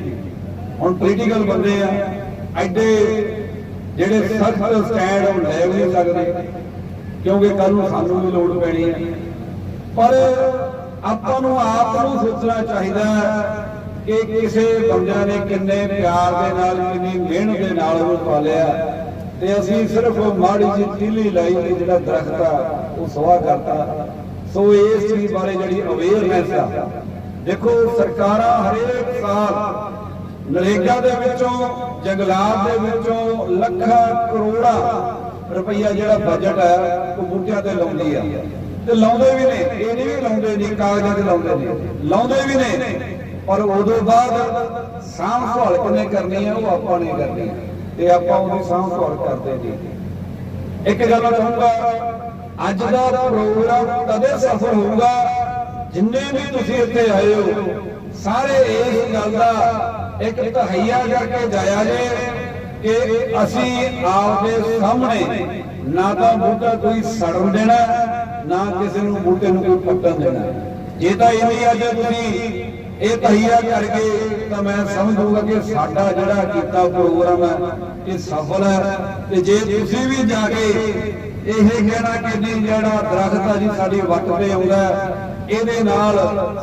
ਹੁਣ ਪੋਲੀਟੀਕਲ ਬੰਦੇ ਆ, ਐਡੇ ਜਿਹੜੇ ਸਖਤ ਸਟੈਂਡ ਉਹ ਲੈ ਨਹੀਂ ਸਕਦੇ, ਕਿਉਂਕਿ ਕੱਲ ਨੂੰ ਸਾਨੂੰ ਵੀ ਲੋੜ ਪੈਣੀ ਹੈ ਪਰ ਆਪਾਂ ਨੂੰ ਆਪ ਨੂੰ ਸੋਚਣਾ ਚਾਹੀਦਾ ਕਿ ਕਿਸੇ ਬੰਦਿਆਂ ਨੇ ਕਿੰਨੇ ਪਿਆਰ ਦੇ ਨਾਲ, ਕਿੰਨੀ ਮਿਹਨਤ ਦੇ ਨਾਲ ਉਹ ਪਾਲਿਆ ਤੇ ਅਸੀਂ ਸਿਰਫ ਮਾੜੀ ਜਿਹੀ ਤੀਲੀ ਲਾਈ ਤੇ ਜਿਹੜਾ ਦਰਖਤ ਆ, ਉਹ ਸਵਾਹ ਕਰਤਾ। ਸੋ ਇਸ ਚੀਜ਼ ਬਾਰੇ ਜਿਹੜੀ ਅਵੇਅਰਨੈਸ ਆ, ਦੇਖੋ ਸਰਕਾਰਾਂ ਹਰੇਕ ਸਾਲ ਨਰੇਗਾ ਦੇ ਵਿੱਚੋਂ, ਜੰਗਲਾਤ ਦੇ ਵਿੱਚੋਂ ਲੱਖਾਂ ਕਰੋੜਾਂ ਰੁਪਈਆ ਜਿਹੜਾ ਬਜਟ ਹੈ, ਉਹ ਬੂਟਿਆਂ ਤੇ ਲਾਉਂਦੀ ਆ। ਤੇ ਲਾਉਂਦੇ ਵੀ ਨੇ, ਇਹ ਨਹੀਂ ਵੀ ਲਾਉਂਦੇ ਨਹੀਂ, ਕਾਗਜ਼ਾਂ ਤੇ ਲਾਉਂਦੇ ਨੇ ਲਾਉਂਦੇ ਵੀ ਨੇ। ਪਰ ਉਦੋਂ ਬਾਅਦ ਸਾਂਭ ਸੰਭਾਲ ਕਿੰਨੇ ਕਰਨੀ ਹੈ ਉਹ ਆਪਾਂ ਨਹੀਂ ਕਰਨੀ। ਤੇ ਆਪਾਂ ਉਹਦੀ ਸਾਂਭ ਸੰਭਾਲ ਕਰਦੇ ਜੀ ਇੱਕ ਗੱਲ ਕਹੂੰਗਾ, ਅੱਜ ਦਾ ਪ੍ਰੋਗਰਾਮ ਤਦੇ ਸਫਲ ਹੋਊਗਾ, ਜਿੰਨੇ ਵੀ ਤੁਸੀਂ ਇੱਥੇ ਆਏ ਹੋ, ਸਾਰੇ ਇਸ ਗੱਲ ਦਾ ਇੱਕ ਤਹਈਆ ਕਰਕੇ ਜਾਇਆ ਜੇ ਕਿ ਅਸੀਂ ਆਪਦੇ ਸਾਹਮਣੇ ਨਾ ਤਾਂ ਬੂਟਾ ਕੋਈ ਸੜਨ ਦੇਣਾ, ਨਾ ਕਿਸੇ ਨੂੰ ਬੂਟੇ ਨੂੰ ਕੋਈ ਪੱਟਣ ਦੇਣਾ। ਜੇ ਤਾਂ ਇਹ ਅੱਜ ਤੁਸੀਂ ਇਹ ਤਹਈਆ ਕਰਕੇ, ਤਾਂ ਮੈਂ ਸਮਝੂਗਾ ਕਿ ਸਾਡਾ ਜਿਹੜਾ ਕੀਤਾ ਪ੍ਰੋਗਰਾਮ ਹੈ ਇਹ ਸਫਲ ਹੈ ਤੇ ਜੇ ਤੁਸੀਂ ਵੀ ਜਾ ਕੇ ਇਹ ਕਹਿਣਾ ਕਿ ਜੀ ਜਿਹੜਾ ਦਰਖਤ ਆ ਜੀ, ਸਾਡੀ ਵੱਟ ਤੇ ਆਉਂਦਾ ਇਹਦੇ ਨਾਲ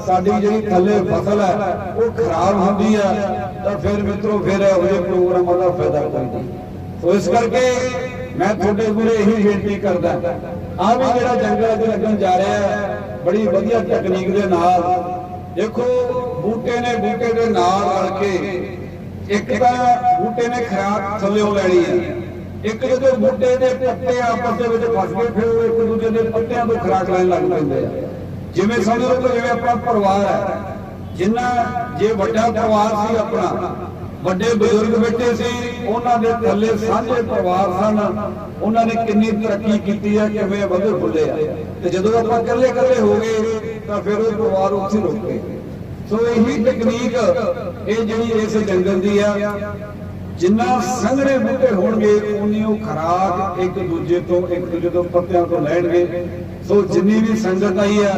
ਸਾਡੀ ਜਿਹੜੀ ਥੱਲੇ ਫਸਲ ਹੈ, ਉਹ ਖਰਾਬ ਹੁੰਦੀ ਹੈ, ਤਾਂ ਫਿਰ ਮਿੱਤਰੋ, ਫਿਰ ਇਹੋ ਜਿਹੇ ਪ੍ਰੋਗਰਾਮਾਂ ਦਾ ਫਾਇਦਾ ਕੋਈ ਸੋ ਇਸ ਕਰਕੇ ਮੈਂ ਤੁਹਾਡੇ ਕੋਲੇ ਇਹੀ ਬੇਨਤੀ ਕਰਦਾ ਆ ਵੀ ਜਿਹੜਾ ਜੰਗਲ ਅੱਜ ਲੱਗਣ ਜਾ ਰਿਹਾ ਹੈ, ਬੜੀ ਵਧੀਆ ਤਕਨੀਕ ਦੇ ਨਾਲ। ਦੇਖੋ, ਬੂਟੇ ਨੇ ਬੂਟੇ ਦੇ ਨਾਲ ਰਲ ਕੇ ਇੱਕ ਤਾਂ ਬੂਟੇ ਨੇ ਖਰਾਕ ਥੱਲੇੋਂ ਲੈਣੀ ਹੈ। ਇੱਕ ਜਦੋਂ ਬੂਟੇ ਦੇ ਪੱਤੇ ਆਪਸ ਦੇ ਵਿੱਚ ਫਸ ਗਏ, ਫਿਰ ਉਹ ਇੱਕ ਦੂਜੇ ਦੇ ਪੱਤਿਆਂ ਤੋਂ ਖਰਾਕ ਲੈਣ ਲੱਗ ਪੈਂਦੇ ਆ। ਜਿਵੇਂ ਸਮਝ ਲਓ ਜਿਵੇਂ ਆਪਣਾ ਪਰਿਵਾਰ ਹੈ, ਜਿੰਨਾ ਜੇ ਵੱਡਾ ਪਰਿਵਾਰ ਸੀ ਆਪਣਾ, ਵੱਡੇ ਬਜ਼ੁਰਗ ਬੈਠੇ ਸੀ, ਉਹਨਾਂ ਦੇ ਥੱਲੇ ਸਾਂਝੇ ਪਰਿਵਾਰ ਸਨ, ਉਹਨਾਂ ਨੇ ਕਿੰਨੀ ਤਰੱਕੀ ਕੀਤੀ ਹੈ, ਕਿਵੇਂ ਵਧੇ ਫੁੱਲੇ ਆ। ਤੇ ਜਦੋਂ ਆਪਾਂ ਇਕੱਲੇ ਇਕੱਲੇ ਹੋ ਗਏ, ਤਾਂ ਫਿਰ ਉਹ ਪਰਿਵਾਰ ਉੱਥੇ ਰੁਕ ਗਏ। ਸੋ ਇਹੀ ਤਕਨੀਕ ਇਹ ਜਿਹੜੀ ਇਸ ਜੰਗਲ ਦੀ ਆ ਜਿੰਨਾ ਸੰਘਣੇ ਬੂਟੇ ਹੋਣਗੇ, ਉਨੀ ਉਹ ਖਰਾਕ ਇੱਕ ਦੂਜੇ ਤੋਂ ਇੱਕ ਦੂਜੇ ਤੋਂ ਪੱਤਿਆਂ ਤੋਂ ਲੈਣਗੇ। ਸੋ ਜਿੰਨੀ ਵੀ ਸੰਗਤ ਆਈ ਆ,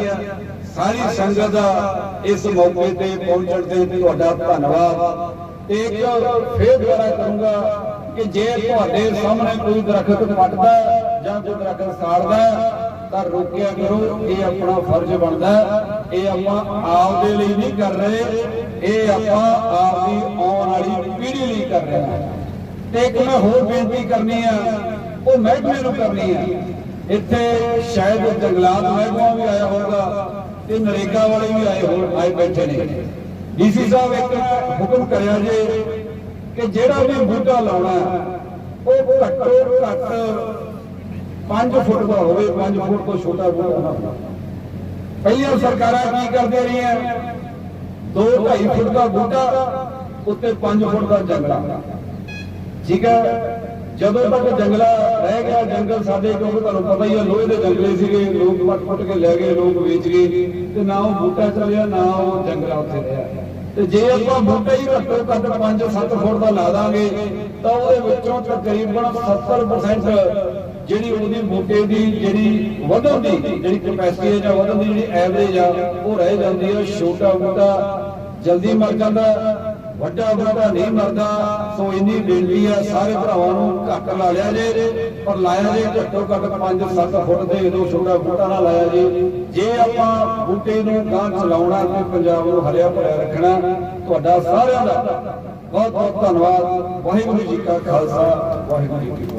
ਸਾਰੀ ਸੰਗਤ ਦਾ ਇਸ ਮੌਕੇ ਤੇ ਪਹੁੰਚਣ ਤੇ ਤੁਹਾਡਾ ਧੰਨਵਾਦ। ਤੇ ਇੱਕ ਫੇਰ ਦੁਆਰਾ ਕਰੂੰਗਾ ਕਿ ਜੇ ਤੁਹਾਡੇ ਸਾਹਮਣੇ ਕੋਈ ਦਰਖਤ ਪੱਟਦਾ ਜਾਂ ਕੋਈ ਦਰਖਤ ਸਾੜਦਾ, ਤਾਂ ਰੋਕਿਆ ਕਰੋ, ਇਹ ਆਪਣਾ ਫਰਜ਼ ਬਣਦਾ। ਇਹ ਆਪਾਂ ਆਪ ਦੇ ਲਈ ਨਹੀਂ ਕਰ ਰਹੇ। ਇਹ ਆਪਾਂ ਆਪ ਦੀ ਆਉਣ ਵਾਲੀ ਪੀੜ੍ਹੀ ਲਈ ਕਰ ਰਹੇ ਹਾਂ। ਤੇ ਇੱਕ ਮੈਂ ਹੋਰ ਬੇਨਤੀ ਕਰਨੀ ਆ, ਉਹ ਮਹਿਕਮੇ ਨੂੰ ਕਰਨੀ ਆ। ਇੱਥੇ ਸ਼ਾਇਦ ਜੰਗਲਾਤ ਮਹਿਕਮਾ ਵੀ ਆਇਆ ਹੋਊਗਾ ਤੇ ਨਰੇਗਾ ਵਾਲੇ ਵੀ ਆਏ ਹੋ ਆਏ ਬੈਠੇ ਨੇ। ਡੀਸੀ ਸਾਹਿਬ ਇੱਕ ਹੁਕਮ ਕਰਿਆ ਜੇ ਕਿ ਜਿਹੜਾ ਵੀ ਬੂਟਾ ਲਾਉਣਾ, ਉਹ ਘੱਟੋ ਘੱਟ 5 ਫੁੱਟ ਦਾ ਹੋਵੇ 5 ਫੁੱਟ ਤੋਂ ਛੋਟਾ ਬੂਟਾ ਨਾ ਹੋਵੇ। ਪਹਿਲੀਆਂ ਸਰਕਾਰਾਂ ਕੀ ਕਰਦੇ ਰਹੀਆਂ? 2.5 ਫੁੱਟ ਦਾ ਬੂਟਾ, ਉੱਤੇ 5 ਫੁੱਟ ਦਾ ਜੰਗਲਾ। ਠੀਕ ਹੈ? ਜਦੋਂ ਤੱਕ ਜੰਗਲਾ ਰਹਿ ਗਿਆ, ਜੰਗਲ ਸਾਡੇ, ਕਿਉਂਕਿ ਤੁਹਾਨੂੰ ਪਤਾ ਹੀ ਹੈ, ਲੋਹੇ ਦੇ ਜੰਗਲੇ ਸੀਗੇ, ਲੋਕ ਵੱਟ ਫੁੱਟ ਕੇ ਲੈ ਗਏ, ਲੋਕ ਵੇਚ ਗਏ, ਤੇ ਨਾ ਉਹ ਬੂਟਾ ਚੱਲਿਆ, ਨਾ ਉਹ ਜੰਗਲਾ ਉੱਥੇ ਰਿਹਾ। ਤੇ ਜੇ ਆਪਾਂ ਬੂਟਾ ਹੀ ਘੱਟੋ ਘੱਟ 5-7 ਫੁੱਟ ਦਾ ਲਾ ਦਾਂਗੇ, ਤਾਂ ਉਹਦੇ ਵਿੱਚੋਂ ਤਕਰੀਬਨ 70% ਜਿਹੜੀ ਉਹਦੀ ਬੂਟੇ ਦੀ ਜਿਹੜੀ ਵਧਣ ਦੀ, ਜਿਹੜੀ ਕਪੈਸਿਟੀ ਹੈ ਜਾਂ ਵਧਣ ਦੀ ਜਿਹੜੀ ਐਵਰੇਜ ਆ, ਉਹ ਰਹਿ ਜਾਂਦੀ ਹੈ ਛੋਟਾ ਬੂਟਾ ਜਲਦੀ ਮਰ ਜਾਂਦਾ, ਵੱਡਾ ਬੂਟਾ ਨਹੀਂ ਮਰਦਾ, ਸੋ ਇੰਨੀ ਬੇਨਤੀ ਹੈ ਸਾਰੇ ਭਰਾਵਾਂ ਨੂੰ ਘੱਟ ਲਾ ਲਿਆ ਜੇ, ਪਰ ਲਾਇਆ ਜੇ ਘੱਟੋ ਘੱਟ 5-7 ਫੁੱਟ ਦੇ ਇਹਦੋਂ ਛੋਟਾ ਬੂਟਾ ਨਾ ਲਾਇਆ ਜੇ। ਜੇ ਆਪਾਂ ਬੂਟੇ ਨੂੰ ਗਾਂ ਚਲਾਉਣਾ ਤੇ ਪੰਜਾਬ ਨੂੰ ਹਰਿਆ ਭਰਿਆ ਰੱਖਣਾ, ਤੁਹਾਡਾ ਸਾਰਿਆਂ ਦਾ ਬਹੁਤ ਬਹੁਤ ਧੰਨਵਾਦ। ਵਾਹਿਗੁਰੂ ਜੀ ਕਾ ਖਾਲਸਾ, ਵਾਹਿਗੁਰੂ ਜੀ ਕੀ